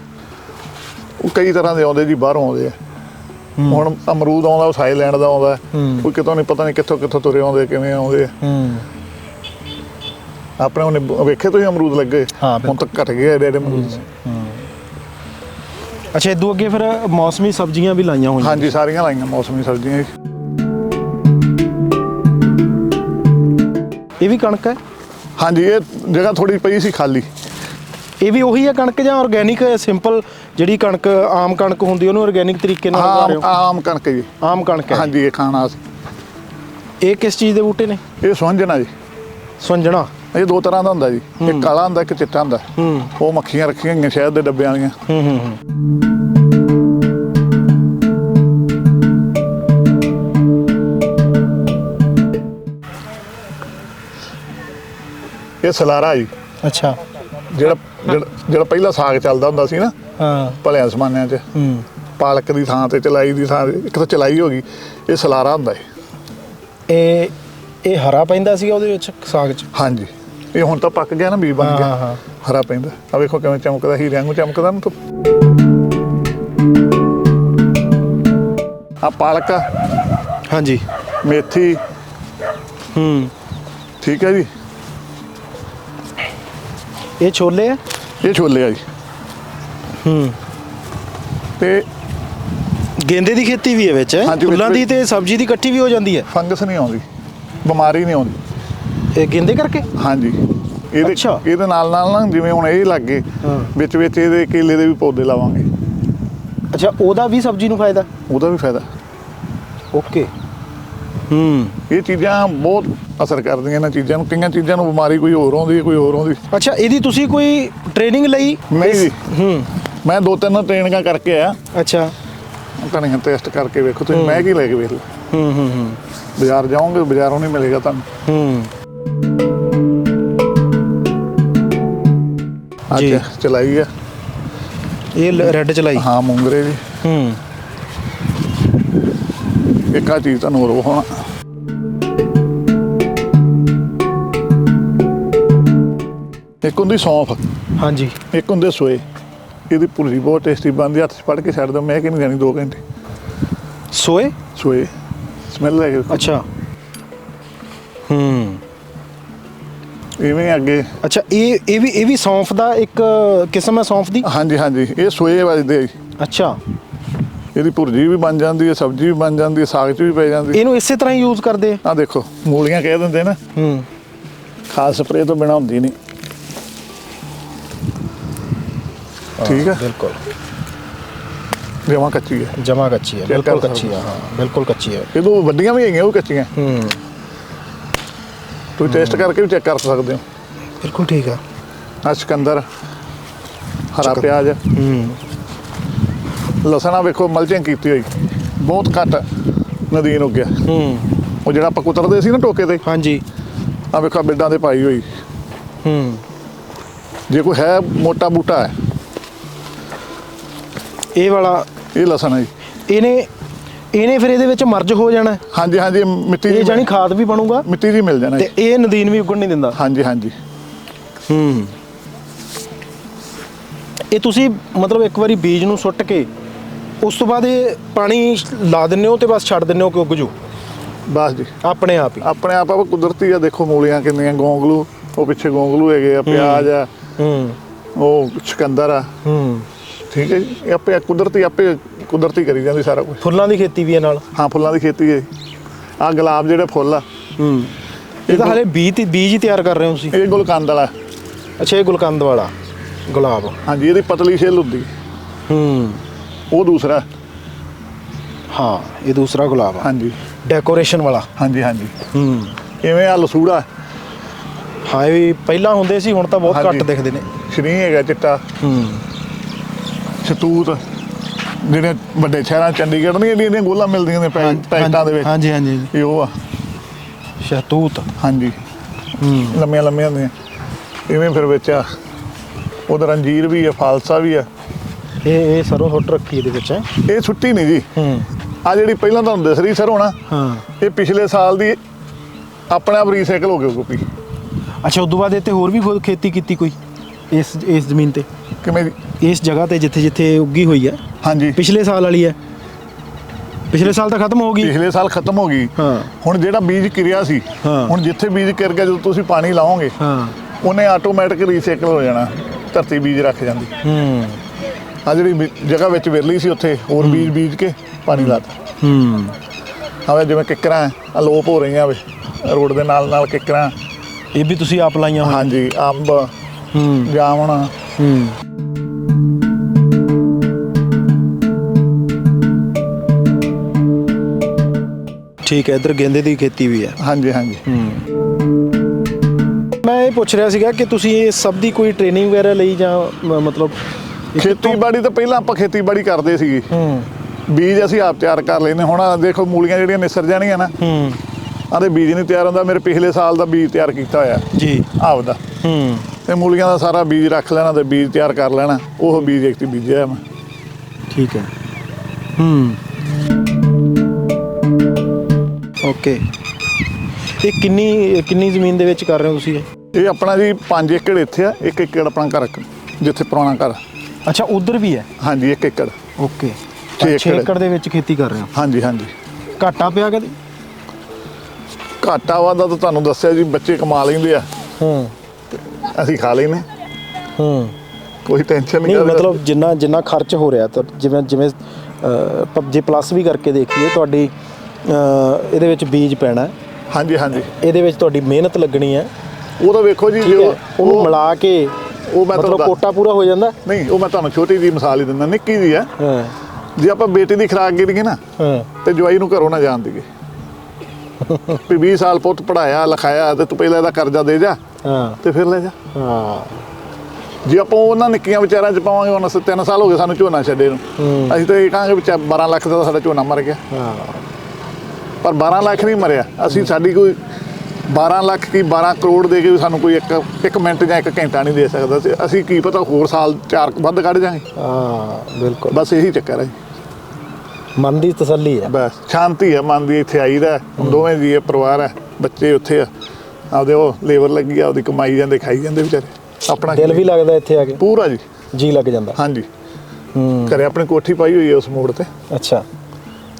ਉਹ ਕਈ ਤਰ੍ਹਾਂ ਦੇ ਆਉਂਦੇ ਜੀ ਬਾਹਰੋਂ ਆਉਂਦੇ ਆ। ਹੁਣ ਅਮਰੂਦ ਆਉਂਦਾ ਉਹ ਸਾਈਲੈਂਡ ਦਾ ਆਉਂਦਾ ਹੂੰ। ਕੋਈ ਕਿਤੋਂ ਨਹੀਂ ਪਤਾ ਨਹੀਂ ਕਿੱਥੋਂ ਕਿੱਥੋਂ ਤੁਰੇ ਆਉਂਦੇ ਕਿਵੇਂ ਆਉਂਦੇ ਆ। ਹੂੰ। ਆਪਣੇ ਉਹਨੇ ਵੇਖੇ ਤੁਸੀਂ ਅਮਰੂਦ ਲੱਗੇ? ਹਾਂ, ਹੁਣ ਤਾਂ ਘਟ ਗਏ ਐਡੇ ਐਡੇ ਅਮਰੂਦ। ਅੱਛਾ ਇਦੋਂ ਅੱਗੇ ਫਿਰ ਮੌਸਮੀ ਸਬਜ਼ੀਆਂ ਵੀ ਲਾਈਆਂ ਹੋਈਆਂ ਹਾਂਜੀ ਸਾਰੀਆਂ ਲਾਈਆਂ ਮੌਸਮੀ ਸਬਜ਼ੀਆਂ ਜੀ। ਇਹ ਵੀ ਕਣਕ ਹੈ? ਹਾਂਜੀ ਇਹ ਜਗ੍ਹਾ ਥੋੜੀ ਪਈ ਸੀ ਖਾਲੀ। ਇਹ ਵੀ ਉਹੀ ਹੈ ਕਣਕ ਜਾਂ ਆਰਗੇਨਿਕ ਸਿੰਪਲ ਜਿਹੜੀ ਕਣਕ ਆਮ ਕਣਕ ਹੁੰਦੀ ਉਹਨੂੰ ਆਰਗੇਨਿਕ ਤਰੀਕੇ ਨਾਲ ਉਗਾ ਰਹੇ ਆਮ ਹੋ ਆਮ ਕਣਕ ਜੀ। ਆਮ ਕਣਕ ਹੈ। ਹਾਂਜੀ ਇਹ ਖਾਣਾ ਸੀ ਇਹ ਕਿਸ ਚੀਜ਼ ਦੇ ਬੂਟੇ ਨੇ? ਇਹ ਸੁਹੰਜਣਾ ਜੀ। ਸੁੰਜਣਾ? ਇਹ ਦੋ ਤਰ੍ਹਾਂ ਦਾ ਹੁੰਦਾ ਜੀ। ਇੱਕ ਕਾਲਾ ਹੁੰਦਾ ਇੱਕ ਚਿੱਟਾ ਹੁੰਦਾ। ਹੂੰ। ਉਹ ਮੱਖੀਆਂ ਰੱਖੀਆਂ ਹੋਈਆਂ ਸ਼ਹਿਦ ਦੇ ਡੱਬਿਆਂ ਵਾਲੀਆਂ। ਹੂੰ ਹੂੰ ਹੂੰ। ਇਹ ਸਲਾਰਾ ਜੀ। ਅੱਛਾ। ਜਿਹੜਾ ਜਿਹੜਾ- ਜਿਹੜਾ ਪਹਿਲਾਂ ਸਾਗ ਚੱਲਦਾ ਹੁੰਦਾ ਸੀ ਨਾ ਹਾਂ। ਭਲਿਆਂ ਸਮਾਨਿਆਂ 'ਚ। ਹੂੰ। ਪਾਲਕ ਦੀ ਥਾਂ ਤੇ ਚਲਾਈ ਦੀ ਥਾਂ ਤੇ ਇੱਕ ਤਾਂ ਚਲਾਈ ਹੋ ਗਈ ਇਹ ਸਲਾਰਾ ਹੁੰਦਾ ਹੈ ਇਹ ਇਹ ਹਰਾ ਪੈਂਦਾ ਸੀਗਾ ਉਹਦੇ ਵਿੱਚ ਸਾਗ 'ਚ? ਹਾਂਜੀ। ਇਹ ਹੁਣ ਤਾਂ ਪੱਕ ਗਿਆ ਨਾ ਬੀਜ ਬਣ ਹਾਂ, ਗਿਆ। ਹਾਂ, ਹਾਂ। ਹਰਾ ਪੈਂਦਾ। ਆ ਵੇਖੋ ਕਿਵੇਂ ਚਮਕਦਾ ਹੀਰਿਆਂ ਨੂੰ ਚਮਕਦਾ ਨਾ ਤੂੰ। ਆ ਪਾਲਕ ਆ, ਹਾਂਜੀ। ਮੇਥੀ। ਹੂੰ। ਠੀਕ ਹੈ ਜੀ। ਇਹ ਛੋਲੇ ਆ? ਇਹ ਛੋਲੇ ਆ ਜੀ। ਹੂੰ। ਤੇ ਗੇਂਦੇ ਦੀ ਖੇਤੀ ਵੀ ਹੈ ਵਿੱਚ ਹਾਂਜੀ, ਵਿੱਚ- ਫੁੱਲਾਂ ਦੀ ਤੇ ਸਬਜ਼ੀ ਦੀ ਇਕੱਠੀ ਵੀ ਹੋ ਜਾਂਦੀ ਹੈ? ਫੰਗਸ ਨਹੀਂ ਆਉਂਦੀ ਬਿਮਾਰੀ ਨਹੀਂ ਆਉਂਦੀ। ਇਹ ਗੇਂਦੇ ਕਰਕੇ? ਹਾਂਜੀ। ਇਹਦੇ ਅੱਛਾ। ਇਹਦੇ ਨਾਲ ਨਾਲ ਨਾ ਜਿਵੇਂ ਹੁਣ ਇਹ ਲੱਗ ਗਏ ਹਾਂ। ਵਿੱਚ ਵਿੱਚ ਇਹਦੇ ਕੇਲੇ ਦੇ ਵੀ ਪੌਦੇ ਲਾਵਾਂਗੇ। ਅੱਛਾ ਉਹਦਾ ਵੀ ਸਬਜ਼ੀ ਨੂੰ ਫਾਇਦਾ? ਉਹਦਾ ਵੀ ਫਾਇਦਾ। ਓਕੇ। ਹੂੰ। ਇਹ ਚੀਜ਼ਾਂ ਬਹੁਤ ਅਸਰ ਕਰਦੀਆਂ ਇਹਨਾਂ ਚੀਜ਼ਾਂ ਨੂੰ। ਕਈਆਂ ਚੀਜ਼ਾਂ ਨੂੰ ਬਿਮਾਰੀ ਕੋਈ ਹੋਰ ਆਉਂਦੀ ਹੈ ਕੋਈ ਹੋਰ ਆਉਂਦੀ। ਅੱਛਾ ਇਹਦੀ ਤੁਸੀਂ ਕੋਈ ਟ੍ਰੇਨਿੰਗ ਲਈ? ਨਹੀਂ ਜੀ। ਹੂੰ। ਮੈਂ ਦੋ ਤਿੰਨ ਟ੍ਰੇਨਿੰਗਾਂ ਕਰਕੇ ਆਇਆ। ਅੱਛਾ। ਕਣੀਆਂ ਟੈਸਟ ਕਰਕੇ ਵੇਖੋ ਤੁਸੀਂ ਮੈਂ ਕੀ ਲੈ ਕੇ ਵੇਖ ਲਓ। ਹੂੰ ਹੂੰ ਹੂੰ। ਬਾਜ਼ਾਰ ਜਾਓਗੇ ਬਾਜ਼ਾਰੋਂ ਨਹੀਂ ਮਿਲੇਗਾ ਤੁਹਾਨੂੰ। ਹੂੰ। ਅੱਜ ਚਲਾਈ ਆ। ਇਹ ਰੈੱਡ ਚਲਾਈ ਹਾਂ ਮੂੰਗਰੇ ਜੀ। ਹੂੰ। ਇੱਕ ਆ ਚੀਜ਼ ਤੁਹਾਨੂੰ ਹੋਰ ਹੋਣਾ ਇੱਕ ਹੁੰਦੀ ਸੌਂਫ। ਹਾਂਜੀ। ਇੱਕ ਹੁੰਦੇ ਸੋਏ। ਇਹਦੀ ਭੁਰਜੀ ਬਹੁਤ ਟੇਸਟੀ ਬਣਦੀ ਹੱਥ 'ਚ ਫੜ ਕੇ ਛੱਡ ਦੋ ਮੈਂ ਕਿ ਨਹੀਂ ਜਾਣੀ 2 ਘੰਟੇ? ਸੋਏ? ਸੋਏ। ਸਮੈਲ ਲੈ ਕੇ ਅੱਛਾ। ਹੂੰ। ਇਵੇਂ ਅੱਗੇ। ਅੱਛਾ ਇਹ ਇਹ ਵੀ ਇਹ ਵੀ ਸੌਂਫ ਦਾ ਇੱਕ ਕਿਸਮ ਹੈ ਸੌਂਫ ਦੀ? ਹਾਂਜੀ ਹਾਂਜੀ। ਇਹ ਸੋਏ ਆ ਜੀ ਅੱਛਾ। ਇਹਦੀ ਭੁਰਜੀ ਵੀ ਬਣ ਜਾਂਦੀ ਹੈ ਸਬਜ਼ੀ ਵੀ ਬਣ ਜਾਂਦੀ ਹੈ ਸਾਗ 'ਚ ਵੀ ਪੈ ਜਾਂਦੀ ਇਹਨੂੰ ਇਸੇ ਤਰ੍ਹਾਂ ਹੀ ਯੂਜ਼ ਕਰਦੇ ਆ? ਆ ਦੇਖੋ ਮੂਲੀਆਂ ਕਹਿ ਦਿੰਦੇ ਨਾ। ਹੂੰ। ਖਾਸ ਸਪਰੇਅ ਤੋਂ ਬਿਨਾ ਹੁੰਦੀ ਨਹੀਂ। ਠੀਕ ਹੈ? ਬਿਲਕੁਲ। ਜਮਾ ਕੱਚੀ ਹੈ। ਜਮਾ ਕੱਚੀ ਹੈ ਬਿਲਕੁਲ ਕੱਚੀ ਹੈ ਹਾਂ। ਬਿਲਕੁਲ ਕੱਚੀ ਹੈ। ਇਹ ਤੋਂ ਵੱਡੀਆਂ ਵੀ ਹੈਗੀਆਂ ਉਹ ਕੱਚੀਆਂ। ਹੂੰ। ਤੁਸੀਂ ਟੈਸਟ ਕਰਕੇ ਵੀ ਚੈੱਕ ਕਰ ਸਕਦੇ ਹੋ। ਬਿਲਕੁਲ ਠੀਕ ਆ ਚਕੰਦਰ ਹਰਾ ਪਿਆਜ਼। ਹੂੰ। ਲਸਣਾ ਵੇਖੋ ਮਲਚਿੰਗ ਕੀਤੀ ਹੋਈ। ਬਹੁਤ ਘੱਟ ਨਦੀਨ ਹੋ ਗਿਆ ਹੂੰ। ਉਹ ਜਿਹੜਾ ਆਪਾਂ ਕੁਤਰਦੇ ਸੀ ਨਾ ਟੋਕੇ ਤੇ ਹਾਂਜੀ। ਆ ਵੇਖੋ ਬਿੱਡਾਂ ਤੇ ਪਾਈ ਹੋਈ। ਹੂੰ। ਜੇ ਕੋਈ ਹੈ ਮੋਟਾ ਬੂਟਾ ਹੈ। ਇਹ ਵਾਲਾ ਇਹ ਲਸਣ ਹੈ ਜੀ। ਇਹਨੇ ਇਹਨੇ ਫਿਰ ਇਹਦੇ ਵਿੱਚ ਮਰਜ ਹੋ ਜਾਣਾ। ਹਾਂਜੀ ਹਾਂਜੀ ਮਿੱਟੀ ਇਹ ਦੀ ਜਾਨੀ ਖਾਦ ਵੀ ਬਣੂਗਾ? ਮਿੱਟੀ ਦੀ ਮਿਲ ਜਾਣਾ ਤੇ ਇਹ ਨਦੀਨ ਵੀ ਉੱਗਣ ਨਹੀਂ ਦਿੰਦਾ? ਹਾਂਜੀ ਹਾਂਜੀ। ਹੂੰ। ਇਹ ਤੁਸੀਂ ਮਤਲਬ ਇੱਕ ਵਾਰੀ ਬੀਜ ਨੂੰ ਸੁੱਟ ਕੇ ਉਸ ਤੋਂ ਬਾਅਦ ਇਹ ਪਾਣੀ ਲਾ ਦਿੰਦੇ ਹੋ ਤੇ ਬਸ ਛੱਡ ਦਿੰਦੇ ਹੋ ਕਿ ਉੱਗ ਜੂ? ਬਸ ਜੀ। ਆਪਣੇ ਆਪ ਹੀ। ਆਪਣੇ ਆਪ ਆ ਕੁਦਰਤੀ ਆ ਦੇਖੋ ਮੂਲੀਆਂ ਕਿੰਨੀਆਂ ਗੋਂਗਲੂ ਉਹ ਪਿੱਛੇ ਗੋਂਗਲੂ ਹੈਗੇ ਆ ਪਿਆਜ਼ ਆ ਹੂੰ। ਉਹ ਚਕੰਦਰ ਆ। ਹੂੰ। ਠੀਕ ਹੈ ਜੀ ਇਹ ਆਪੇ ਕੁਦਰਤੀ ਆਪੇ ਕੁਦਰਤੀ ਕਰੀ ਜਾਂਦੀ ਸਾਰਾ ਕੁਝ ਫੁੱਲਾਂ ਦੀ ਖੇਤੀ ਵੀ ਹੈ ਨਾਲ? ਹਾਂ ਫੁੱਲਾਂ ਦੀ ਖੇਤੀ ਹੈ। ਆ ਗੁਲਾਬ ਜਿਹੜੇ ਫੁੱਲ ਆ। ਹੂੰ। ਇਹ ਤਾਂ ਹਲੇ ਬੀਜ ਹੀ ਤਿਆਰ ਕਰ ਰਹੇ ਹੋ ਤੁਸੀਂ? ਇਹ ਗੁਲਕੰਦ ਵਾਲਾ। ਅੱਛਾ ਇਹ ਗੁਲਕੰਦ ਵਾਲਾ ਗੁਲਾਬ। ਹਾਂਜੀ ਇਹਦੀ ਪਤਲੀ ਛਿੱਲ ਹੁੰਦੀ। ਹੂੰ। ਉਹ ਦੂਸਰਾ। ਹਾਂ ਇਹ ਦੂਸਰਾ ਗੁਲਾਬ ਆ। ਹਾਂਜੀ। ਡੈਕੋਰੇਸ਼ਨ ਵਾਲਾ। ਹਾਂਜੀ ਹਾਂਜੀ। ਹੂੰ। ਇਵੇਂ ਆ ਲਸੂੜਾ? ਹਾਂ ਇਹ ਵੀ ਪਹਿਲਾਂ ਹੁੰਦੇ ਸੀ ਹੁਣ ਤਾਂ ਬਹੁਤ ਹਾਂਜੀ। ਘੱਟ ਦਿਖਦੇ ਨੇ। ਸ਼ਨੀ ਹੈਗਾ ਚਿੱਟਾ। ਹੂੰ। ਸ਼ਤੂਤ ਜਿਹੜੇ ਵੱਡੇ ਸ਼ਹਿਰਾਂ ਚੰਡੀਗੜ੍ਹ ਨਹੀਂ ਇਹਦੀਆਂ ਗੋਲਾਂ ਮਿਲਦੀਆਂ ਨੇ ਪੈ- ਪੈਕਟਾਂ ਦੇ ਵਿੱਚ। ਹਾਂਜੀ ਹਾਂਜੀ ਇਹ ਉਹ ਆ। ਸ਼ਹਤੂਤ ਹਾਂਜੀ। ਹੂੰ। ਲੰਮੀਆਂ ਲੰਮੀਆਂ ਹੁੰਦੀਆਂ ਇਵੇਂ ਫਿਰ ਵਿੱਚ ਆ। ਉਧਰ ਅੰਜੀਰ ਵੀ ਆ ਫਾਲਸਾ ਵੀ ਆ। ਇਹ ਇਹ ਸਰੋਂ ਸੁੱਟ ਰੱਖੀ ਇਹਦੇ ਵਿੱਚ ਇਹ ਛੁੱਟੀ ਨਹੀਂ ਜੀ। ਹੂੰ। ਆ ਜਿਹੜੀ ਪਹਿਲਾਂ ਤੁਹਾਨੂੰ ਦਿਸ ਰਹੀ ਸਰ ਹੋਣਾ ਹਾਂ। ਇਹ ਪਿਛਲੇ ਸਾਲ ਦੀ ਆਪਣੇ ਆਪ ਰੀਸਾਈਕਲ ਹੋ ਗਈ ਗੋਪੀ। ਅੱਛਾ ਉਦੋਂ ਬਾਅਦ ਇੱਥੇ ਹੋਰ ਵੀ ਖੇਤੀ ਕੀਤੀ ਕੋਈ ਇਸ ਇਸ ਜ਼ਮੀਨ ਤੇ? ਕਿਵੇਂ ਜੀ? ਇਸ ਜਗ੍ਹਾ ਤੇ ਜਿੱਥੇ ਜਿੱਥੇ ਉੱਗੀ ਹੋਈ ਹੈ? ਹਾਂਜੀ। ਪਿਛਲੇ ਸਾਲ ਵਾਲੀ ਹੈ। ਪਿਛਲੇ ਸਾਲ ਤਾਂ ਖਤਮ ਹੋ ਗਈ। ਪਿਛਲੇ ਸਾਲ ਖਤਮ ਹੋ ਗਈ। ਹਾਂ। ਹੁਣ ਜਿਹੜਾ ਬੀਜ ਕਿਰਿਆ ਸੀ ਹਾਂ। ਹੁਣ ਜਿੱਥੇ ਬੀਜ ਕਿਰ ਗਿਆ ਜਦੋਂ ਤੁਸੀਂ ਪਾਣੀ ਲਾਓਗੇ ਹਾਂ। ਉਹਨੇ ਆਟੋਮੈਟਿਕ ਰੀਸਾਈਕਲ ਹੋ ਜਾਣਾ ਧਰਤੀ ਬੀਜ ਰੱਖ ਜਾਂਦੀ। ਹੂੰ। ਆ ਜਿਹੜੀ ਜਗ੍ਹਾ ਵਿੱਚ ਵਿਰਲੀ ਸੀ ਉੱਥੇ ਹੋਰ ਬੀਜ ਬੀਜ ਕੇ ਪਾਣੀ ਲਾਤਾ। ਹੂੰ। ਹਵੇ ਜਿਵੇਂ ਕਿੱਕਰਾਂ ਅਲੋਪ ਹੋ ਰਹੀਆਂ ਵੇ ਰੋਡ ਦੇ ਨਾਲ ਨਾਲ ਕਿੱਕਰਾਂ। ਇਹ ਵੀ ਤੁਸੀਂ ਆਪ ਲਾਈਆਂ ਹੋਈਆਂ? ਹਾਂਜੀ ਅੰਬ ਹੂੰ। ਜਾਮਣ। ਹੂੰ। ਠੀਕ ਹੈ ਇਧਰ ਗੇਂਦੇ ਦੀ ਖੇਤੀ ਵੀ ਹੈ ਹਾਂਜੀ ਹਾਂਜੀ। ਮੈਂ ਇਹ ਪੁੱਛ ਰਿਹਾ ਸੀਗਾ ਕਿ ਤੁਸੀਂ ਇਹ ਸਭ ਦੀ ਕੋਈ ਟ੍ਰੇਨਿੰਗ ਵਗੈਰਾ ਲਈ ਜਾਂ ਮ- ਮਤਲਬ ਖੇਤੀਬਾੜੀ ਤਾਂ ਪਹਿਲਾਂ ਆਪਾਂ ਖੇਤੀਬਾੜੀ ਕਰਦੇ ਸੀਗੇ। ਹੂੰ ਬੀਜ ਅਸੀਂ ਆਪ ਤਿਆਰ ਕਰ ਲੈਨੇ ਹੁਣ ਆਹ ਦੇਖੋ ਮੂਲੀਆਂ ਜਿਹੜੀਆਂ ਨਿਸਰ ਜਾਣੀਆਂ ਨਾ। ਹੂੰ। ਆਦੇ ਬੀਜ ਨਹੀਂ ਤਿਆਰ ਹੁੰਦਾ। ਮੇਰੇ ਪਿਛਲੇ ਸਾਲ ਦਾ ਬੀਜ ਤਿਆਰ ਕੀਤਾ ਹੋਇਆ। ਜੀ। ਆਪਦਾ। ਹੂੰ। ਤੇ ਮੂਲੀਆਂ ਦਾ ਸਾਰਾ ਬੀਜ ਰੱਖ ਲੈਣਾ ਤੇ ਬੀਜ ਤਿਆਰ ਕਰ ਲੈਣਾ। ਉਹ ਬੀਜ ਇੱਕ ਤੇ ਬੀਜਿਆ ਮੈਂ। ਠੀਕ ਹੈ। ਹੂੰ। ਓਕੇ। ਇਹ ਕਿੰਨੀ ਕਿੰਨੀ ਜ਼ਮੀਨ ਦੇ ਵਿੱਚ ਕਰ ਰਹੇ ਹੋ ਤੁਸੀਂ ਇਹ? ਇਹ ਆਪਣਾ ਜੀ 5 ਏਕੜ ਇੱਥੇ ਆ। 1 ਏਕੜ ਆਪਣਾ ਘਰ ਜਿੱਥੇ ਪੁਰਾਣਾ ਘਰ ਅੱਛਾ ਉਧਰ ਵੀ ਹੈ? ਹਾਂਜੀ 1 ਏਕੜ। ਓਕੇ। ਛੇ 6 ਏਕੜ। ਏਕੜ ਦੇ ਵਿੱਚ ਖੇਤੀ ਕਰ ਰਹੇ ਹੋ? ਹਾਂਜੀ ਹਾਂਜੀ। ਘਾਟਾ ਪਿਆ ਕਦੇ? ਘਾਟਾ ਵਾਦਾ ਤਾਂ ਤੁਹਾਨੂੰ ਦੱਸਿਆ ਜੀ ਬੱਚੇ ਕਮਾ ਲੈਂਦੇ ਆ। ਹੂੰ। ਅਸੀਂ ਖਾ ਲੈਨੇ ਹੂੰ। ਕੋਈ ਟੈਨਸ਼ਨ ਨਹੀਂ ਨਹੀਂ ਮਤਲਬ ਜਿੰਨਾ ਜਿੰਨਾ ਖਰਚ ਹੋ ਰਿਹਾ ਤਾਂ ਜਿਵੇਂ ਜਿਵੇਂ ਅਹ, ਪ- ਜੇ ਪਲੱਸ ਵੀ ਕਰਕੇ ਦੇਖੀਏ ਤੁਹਾਡੀ ਅਹ, ਇਹਦੇ ਵਿੱਚ ਬੀਜ ਪੈਣਾ ਹੈ, ਹਾਂਜੀ ਹਾਂਜੀ। ਇਹਦੇ ਵਿੱਚ ਤੁਹਾਡੀ ਮਿਹਨਤ ਲੱਗਣੀ ਹੈ। ਉਹ ਤਾਂ ਵੇਖੋ ਜੀ ਠੀਕ ਜੋ ਹੈ ਉਹਨੂੰ ਮਿਲਾ ਕੇ ਉਹ ਮੈਂ ਮਤਲਬ ਤੁਹਾਨੂੰ ਕੋਟਾ ਪੂਰਾ ਹੋ ਜਾਂਦਾ? ਨਹੀਂ ਉਹ ਮੈਂ ਤੁਹਾਨੂੰ ਛੋਟੀ ਜੀ ਮਿਸਾਲ ਹੀ ਦਿੰਦਾ ਨਿੱਕੀ ਜੀ ਆ ਹਾਂ। ਜੇ ਆਪਾਂ ਬੇਟੀ ਦੀ ਖਰਾਕ ਗਿਰੀਏ ਨਾ ਹਾਂ। ਤੇ ਜਵਾਈ ਨੂੰ ਘਰੋਂ ਨਾ ਜਾਣ ਦੀਏ ਵੀ 20 ਸਾਲ ਪੁੱਤ ਪੜਾਇਆ ਲਿਖਾਇਆ ਤੇ ਤੂੰ ਪਹਿਲਾਂ ਇਹਦਾ ਕਰਜ਼ਾ ਦੇ ਜਾ ਹਾਂ। ਤੇ ਫਿਰ ਲੈ ਜਾ। ਹਾਂ। ਜੇ ਆਪਾਂ ਉਹਨਾਂ ਨਿੱਕੀਆਂ ਵਿਚਾਰਾਂ ਚ ਪਾਵਾਂਗੇ ਹੁਣ ਅਸੀਂ 3 ਸਾਲ ਹੋ ਗਏ ਸਾਨੂੰ ਝੋਨਾ ਛੱਡੇ ਨੂੰ। ਹੂੰ। ਅਸੀਂ ਤਾਂ ਇਹ ਕਹਾਂਗੇ ਵੀ ਚੱਲ 12 ਲੱਖ ਦਾ ਸਾਡਾ ਝੋਨਾ ਮਰ ਗਿਆ। ਹਾਂ। ਪਰ 12 ਲੱਖ ਨਹੀਂ ਮਰਿਆ। ਅਸੀਂ ਸਾਡੀ ਕੋਈ 12 ਲੱਖ ਕੀ 12 ਕਰੋੜ ਦੇ ਕੇ ਵੀ ਸਾਨੂੰ ਕੋਈ ਇੱਕ ਇੱਕ ਮਿੰਟ ਜਾਂ ਇੱਕ ਘੰਟਾ ਨਹੀਂ ਦੇ ਸਕਦਾ ਤੇ ਅਸੀਂ ਕੀ ਪਤਾ ਹੋਰ ਸਾਲ ਚਾਰ ਵੱਧ ਕੱਢ ਜਾਾਂਗੇ ਹਾਂ ਬਿਲਕੁਲ। ਬਸ ਇਹੀ ਚੱਕਰ ਹੈ। ਮਨ ਦੀ ਤਸੱਲੀ ਹੈ। ਬਸ ਸ਼ਾਂਤੀ ਹੈ ਮਨ ਦੀ ਇੱਥੇ ਆਈਦਾ ਦੋਵੇਂ ਜੀ ਪਰਿਵਾਰ ਹੈ ਬੱਚੇ ਉੱਥੇ ਆ। ਆਪਦੇ ਉਹ ਲੇਬਰ ਲੱਗੀ ਆ ਉਹਦੀ ਕਮਾਈ ਜਾਂਦੇ ਖਾਈ ਜਾਂਦੇ ਵਿਚਾਰੇ। ਆਪਣਾ ਦਿਲ ਵੀ ਲੱਗਦਾ ਇੱਥੇ ਆ ਕੇ? ਪੂਰਾ ਜੀ। ਜੀ ਲੱਗ ਜਾਂਦਾ। ਹਾਂਜੀ। ਹੂੰ। ਘਰੇ ਆਪਣੀ ਕੋਠੀ ਪਾਈ ਹੋਈ ਹੈ ਉਸ ਮੋੜ ਤੇ। ਅੱਛਾ।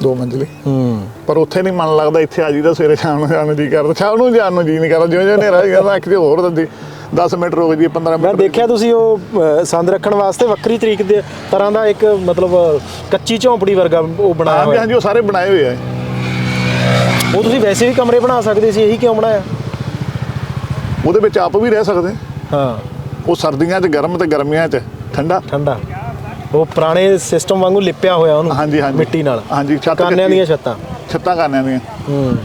ਦੋ ਮੰਜ਼ਲੀ ਹੂੰ। ਪਰ ਉੱਥੇ ਨਹੀਂ ਮਨ ਲੱਗਦਾ ਇੱਥੇ ਆ ਜੀਦਾ ਸਵੇਰੇ ਸ਼ਾਮ ਨੂੰ ਜਾਣ ਨੂੰ ਜੀ ਕਰਦਾ। ਸ਼ਾਮ ਨੂੰ ਜਾਣ ਨੂੰ ਜੀ ਨਹੀਂ ਕਰਦਾ। ਜਿਉਂ ਜਿਉਂ ਹਨੇਰਾ ਹੋ ਜਾਂਦਾ ਅੱਖ 'ਚ ਹੋਰ ਦਿੰਦੀ 10 ਮਿੰਟ ਰੁਕ ਜੀ 15 ਮੈਂ ਮਿੰਟ ਦੇਖਿਆ ਤੁਸੀਂ ਉਹ ਸੰਦ ਰੱਖਣ ਵਾਸਤੇ ਵੱਖਰੀ ਤਰੀਕ ਦੇ ਤਰ੍ਹਾਂ ਦਾ ਇੱਕ ਮਤਲਬ ਕੱਚੀ ਝੌਂਪੜੀ ਵਰਗਾ ਉਹ ਬਣਾਇਆ ਹੋਇਆ। ਹਾਂਜੀ ਉਹ ਸਾਰੇ ਬਣਾਏ ਹੋਏ ਆ। ਉਹ ਤੁਸੀਂ ਵੈਸੇ ਵੀ ਕਮਰੇ ਬਣਾ ਸਕਦੇ ਸੀ ਇਹੀ ਕਿਉਂ ਬਣਾਇਆ? ਉਹਦੇ ਵਿੱਚ ਆਪ ਵੀ ਰਹਿ ਸਕਦੇ। ਹਾਂ। ਉਹ ਸਰਦੀਆਂ 'ਚ ਗਰਮ ਤੇ ਗਰਮੀਆਂ 'ਚ ਠੰਡਾ। ਠੰਡਾ। ਉਹ ਪੁਰਾਣੇ ਸਿਸਟਮ ਵਾਂਗੂ ਲਿਪਿਆ ਹੋਇਆ ਉਹਨੂੰ ਹਾਂਜੀ, ਹਾਂਜੀ। ਮਿੱਟੀ ਨਾਲ। ਹਾਂਜੀ, ਛੱਤ ਕਾਨਿਆਂ। ਦੀਆਂ ਛੱਤਾਂ। ਛੱਤਾਂ ਕਾਨਿਆਂ ਦੀਆਂ। ਹੂੰ।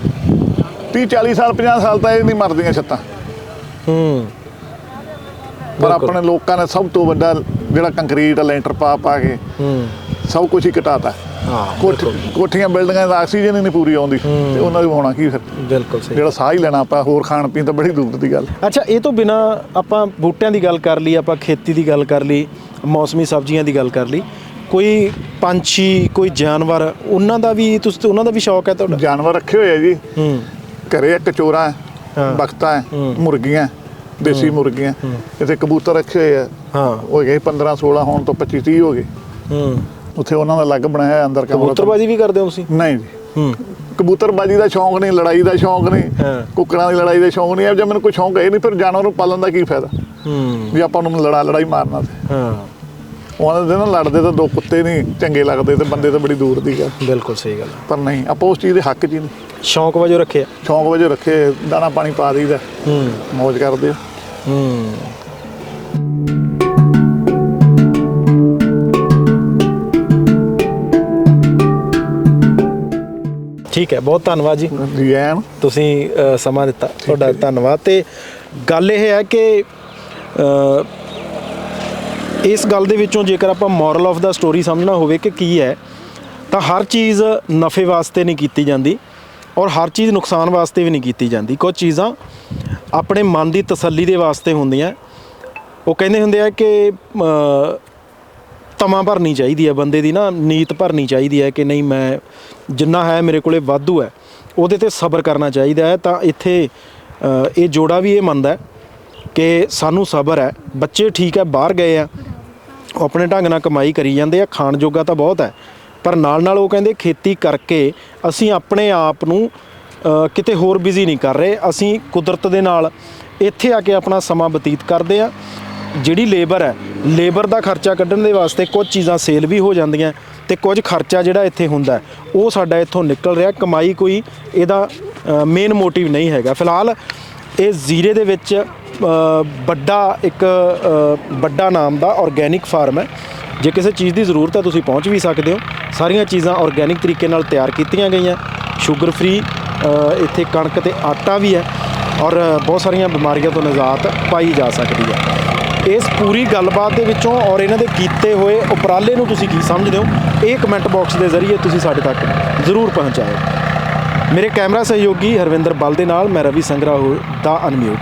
30 40 ਸਾਲ 50 ਸਾਲ ਤਾਂ ਇਹ ਨਹੀਂ ਮਰਦੀਆਂ ਛੱਤਾਂ। ਹੂੰ। ਪਰ। ਆਪਣੇ ਲੋਕਾਂ ਨੇ ਸਭ ਤੋਂ ਵੱਡਾ ਜਿਹੜਾ ਕੰਕਰੀਟ ਲੈਂਟਰ ਪਾ ਪਾ ਕੇ ਹੂੰ। ਸਭ ਕੁਝ ਹੀ ਘਟਾਤਾ। ਹਾਂ ਕੋਠ ਕੋਠੀਆਂ ਬਿਲਡਿੰਗਾਂ ਦਾ ਆਕਸੀਜਨ ਹੀ ਨਹੀਂ ਪੂਰੀ ਆਉਂਦੀ। ਤੇ ਉਹਨਾਂ ਦੀ ਹੋਣਾ ਕੀ ਫਿਰ? ਬਿਲਕੁਲ ਸਹੀ। ਜਿਹੜਾ ਸਾਹ ਹੀ ਲੈਣਾ ਆਪਾਂ ਹੋਰ ਖਾਣ ਪੀਣ ਤਾਂ ਬੜੀ ਦੂਰ ਦੀ ਗੱਲ। ਅੱਛਾ ਇਹ ਤੋਂ ਬਿਨਾ ਆਪਾਂ ਬੂਟਿਆਂ ਦੀ ਗੱਲ ਕਰ ਲਈ ਆਪਾਂ ਖੇਤੀ ਦੀ ਗੱਲ ਕਰ ਲਈ ਮੌਸਮੀ ਸਬਜ਼ੀਆਂ ਦੀ ਗੱਲ ਕਰ ਲਈ ਕੋਈ ਪੰਛੀ ਕੋਈ ਜਾਨਵਰ ਉਹਨਾਂ ਦਾ ਵੀ ਤੁਸੀਂ ਉਹਨਾਂ ਦਾ ਵੀ ਸ਼ੌਕ ਹੈ ਤੁਹਾਡਾ? ਜਾਨਵਰ ਰੱਖੇ ਹੋਏ ਆ ਜੀ। ਹੂੰ। ਘਰੇ ਇੱਕ ਚੋਰਾ ਹੈ ਹਾਂ। ਬਖਤਾ ਹੈ ਮੁਰਗੀਆਂ ਦੇਸੀ ਮੁਰਗੀਆਂ ਇੱਥੇ ਕਬੂਤਰ ਰੱਖੇ ਹੋਏ ਆ। ਹਾਂ। ਹੋ ਗਏ 15 16 ਹੋਣ ਤੋਂ 25 30 ਹੋ ਗਏ। ਹੂੰ। ਉੱਥੇ ਉਹਨਾਂ ਦਾ ਅਲੱਗ ਬਣਾਇਆ ਹੈ ਅੰਦਰ ਕਮਰਾ ਕਬੂਤਰਬਾਜੀ ਵੀ ਕਰਦੇ ਹੋ ਤੁਸੀਂ? ਨਹੀਂ ਜੀ। ਹੂੰ। ਕਬੂਤਰਬਾਜੀ ਦਾ ਸ਼ੌਂਕ ਨਹੀਂ ਲੜਾਈ ਦਾ ਸ਼ੌਂਕ ਨਹੀਂ। ਕੁੱਕੜਾਂ ਦੀ ਲੜਾਈ ਦਾ ਸ਼ੌਂਕ ਨਹੀਂ ਹੈ ਜੇ ਮੈਨੂੰ ਕੋਈ ਸ਼ੌਂਕ ਹੈ ਨਹੀਂ ਫਿਰ ਜਾਨਵਰ ਨੂੰ ਪਾਲਣ ਦਾ ਕੀ ਫਾਇਦਾ? ਹੂੰ। ਵੀ ਆਪਾਂ ਨੂੰ ਲੜਾ ਲੜਾਈ ਮਾਰਨਾ ਤੇ। ਹਾਂ। ਉਹਨਾਂ ਦੇ ਨਾ ਲੜਦੇ ਤਾਂ ਦੋ ਕੁੱਤੇ ਨਹੀਂ ਚੰਗੇ ਲੱਗਦੇ ਤੇ ਬੰਦੇ ਤਾਂ ਬੜੀ ਦੂਰ ਦੀ ਗੱਲ। ਬਿਲਕੁਲ ਸਹੀ ਗੱਲ। ਪਰ ਨਹੀਂ ਆਪਾਂ ਉਸ ਚੀਜ਼ ਦੇ ਹੱਕ 'ਚ ਹੀ ਨਹੀਂ। ਸ਼ੌਂਕ ਵਜੋਂ ਰੱਖਿਆ ਸ਼ੌਂਕ ਵਜੋਂ ਰੱਖੇ ਦਾਣਾ ਪਾਣੀ ਪਾ ਦਈਦਾ। ਹੂੰ। ਮौज ਕਰਦੇ। ਹੂੰ। ਠੀਕ ਹੈ ਬਹੁਤ ਧੰਨਵਾਦ ਜੀ। ਜੀ ਐਨ ਤੁਸੀਂ ਅ, ਸਮਾਂ ਦਿੱਤਾ ਤੁਹਾਡਾ ਧੰਨਵਾਦ। ਤੇ ਗੱਲ ਇਹ ਹੈ ਕਿ ਅ, ਇਸ ਗੱਲ ਦੇ ਵਿੱਚੋਂ ਜੇਕਰ ਆਪਾਂ ਮੋਰਲ ਆਫ ਦਾ ਸਟੋਰੀ ਸਮਝਣਾ ਹੋਵੇ ਕਿ ਕੀ ਹੈ ਤਾਂ ਹਰ ਚੀਜ਼ ਨਫੇ ਵਾਸਤੇ ਨਹੀਂ ਕੀਤੀ ਜਾਂਦੀ ਔਰ ਹਰ ਚੀਜ਼ ਨੁਕਸਾਨ ਵਾਸਤੇ ਵੀ ਨਹੀਂ ਕੀਤੀ ਜਾਂਦੀ। ਕੁਝ ਚੀਜ਼ਾਂ ਆਪਣੇ ਮਨ ਦੀ ਤਸੱਲੀ ਦੇ ਵਾਸਤੇ ਹੁੰਦੀਆਂ। ਉਹ ਕਹਿੰਦੇ ਹੁੰਦੇ ਆ ਕਿ ਤਮਾ ਭਰਨੀ ਚਾਹੀਦੀ ਹੈ, ਬੰਦੇ ਦੀ ਨਾ ਨੀਤ ਭਰਨੀ ਚਾਹੀਦੀ ਹੈ ਕਿ ਨਹੀਂ ਮੈਂ ਜਿੰਨਾ ਹੈ ਮੇਰੇ ਕੋਲੇ ਵਾਧੂ ਹੈ, ਉਹਦੇ ਤੇ ਸਬਰ ਕਰਨਾ ਚਾਹੀਦਾ ਹੈ। ਤਾਂ ਇੱਥੇ ਇਹ ਜੋੜਾ ਵੀ ਇਹ ਮੰਨਦਾ ਕਿ ਸਾਨੂੰ ਸਬਰ ਹੈ, ਬੱਚੇ ਠੀਕ ਹੈ, ਬਾਹਰ ਗਏ ਆ, ਉਹ ਆਪਣੇ ਢੰਗ ਨਾਲ ਕਮਾਈ ਕਰੀ ਜਾਂਦੇ ਆ, ਖਾਣ ਜੋਗਾ ਤਾਂ ਬਹੁਤ ਹੈ, ਪਰ ਨਾਲ ਨਾਲ ਉਹ ਕਹਿੰਦੇ ਖੇਤੀ ਕਰਕੇ ਅਸੀਂ ਆਪਣੇ ਆਪ ਨੂੰ ਕਿਤੇ ਹੋਰ ਬਿਜ਼ੀ ਨਹੀਂ ਕਰ ਰਹੇ, ਅਸੀਂ ਕੁਦਰਤ ਦੇ ਨਾਲ ਇੱਥੇ ਆ ਕੇ ਆਪਣਾ ਸਮਾਂ ਬਤੀਤ ਕਰਦੇ ਆ। ਜਿਹੜੀ ਲੇਬਰ ਹੈ, ਲੇਬਰ ਦਾ ਖਰਚਾ ਕੱਢਣ ਦੇ ਵਾਸਤੇ ਕੁਝ ਚੀਜ਼ਾਂ ਸੇਲ ਵੀ ਹੋ ਜਾਂਦੀਆਂ ਤੇ ਕੁਝ ਖਰਚਾ ਜਿਹੜਾ ਇੱਥੇ ਹੁੰਦਾ ਉਹ ਸਾਡਾ ਇੱਥੋਂ ਨਿਕਲ ਰਿਹਾ, ਕਮਾਈ ਕੋਈ ਇਹਦਾ ਮੇਨ ਮੋਟਿਵ ਨਹੀਂ ਹੈਗਾ। ਫਿਲਹਾਲ ਇਹ ਜ਼ੀਰੇ ਦੇ ਵਿੱਚ ਵੱਡਾ ਇੱਕ ਵੱਡਾ ਨਾਮ ਦਾ ਆਰਗੇਨਿਕ ਫਾਰਮ ਹੈ। ਜੇ ਕਿਸੇ ਚੀਜ਼ ਦੀ ਜ਼ਰੂਰਤ ਹੈ, ਤੁਸੀਂ ਪਹੁੰਚ ਵੀ ਸਕਦੇ ਹੋ। ਸਾਰੀਆਂ ਚੀਜ਼ਾਂ ਆਰਗੇਨਿਕ ਤਰੀਕੇ ਨਾਲ ਤਿਆਰ ਕੀਤੀਆਂ ਗਈਆਂ। ਸ਼ੂਗਰ ਫ੍ਰੀ ਇੱਥੇ ਕਣਕ ਤੇ ਆਟਾ ਵੀ ਹੈ ਔਰ ਬਹੁਤ ਸਾਰੀਆਂ ਬਿਮਾਰੀਆਂ ਤੋਂ ਨਿਜਾਤ ਪਾਈ ਜਾ ਸਕਦੀ ਹੈ। ਇਸ ਪੂਰੀ ਗੱਲਬਾਤ ਦੇ ਵਿੱਚੋਂ ਔਰ ਇਹਨਾਂ ਦੇ ਕੀਤੇ ਹੋਏ ਉਪਰਾਲੇ ਨੂੰ ਤੁਸੀਂ ਕੀ ਸਮਝਦੇ ਹੋ? ਇਹ ਕਮੈਂਟ ਬਾਕਸ ਦੇ ਜ਼ਰੀਏ ਤੁਸੀਂ ਸਾਡੇ ਤੱਕ ਜ਼ਰੂਰ ਪਹੁੰਚਾਓ। ਮੇਰੇ ਕੈਮਰਾ ਸਹਿਯੋਗੀ ਹਰਵਿੰਦਰ ਬਲ ਦੇ ਨਾਲ ਮੈਂ ਰਵੀ ਸੰਗਰਾ ਦਾ ਅਨਮਿਊਟ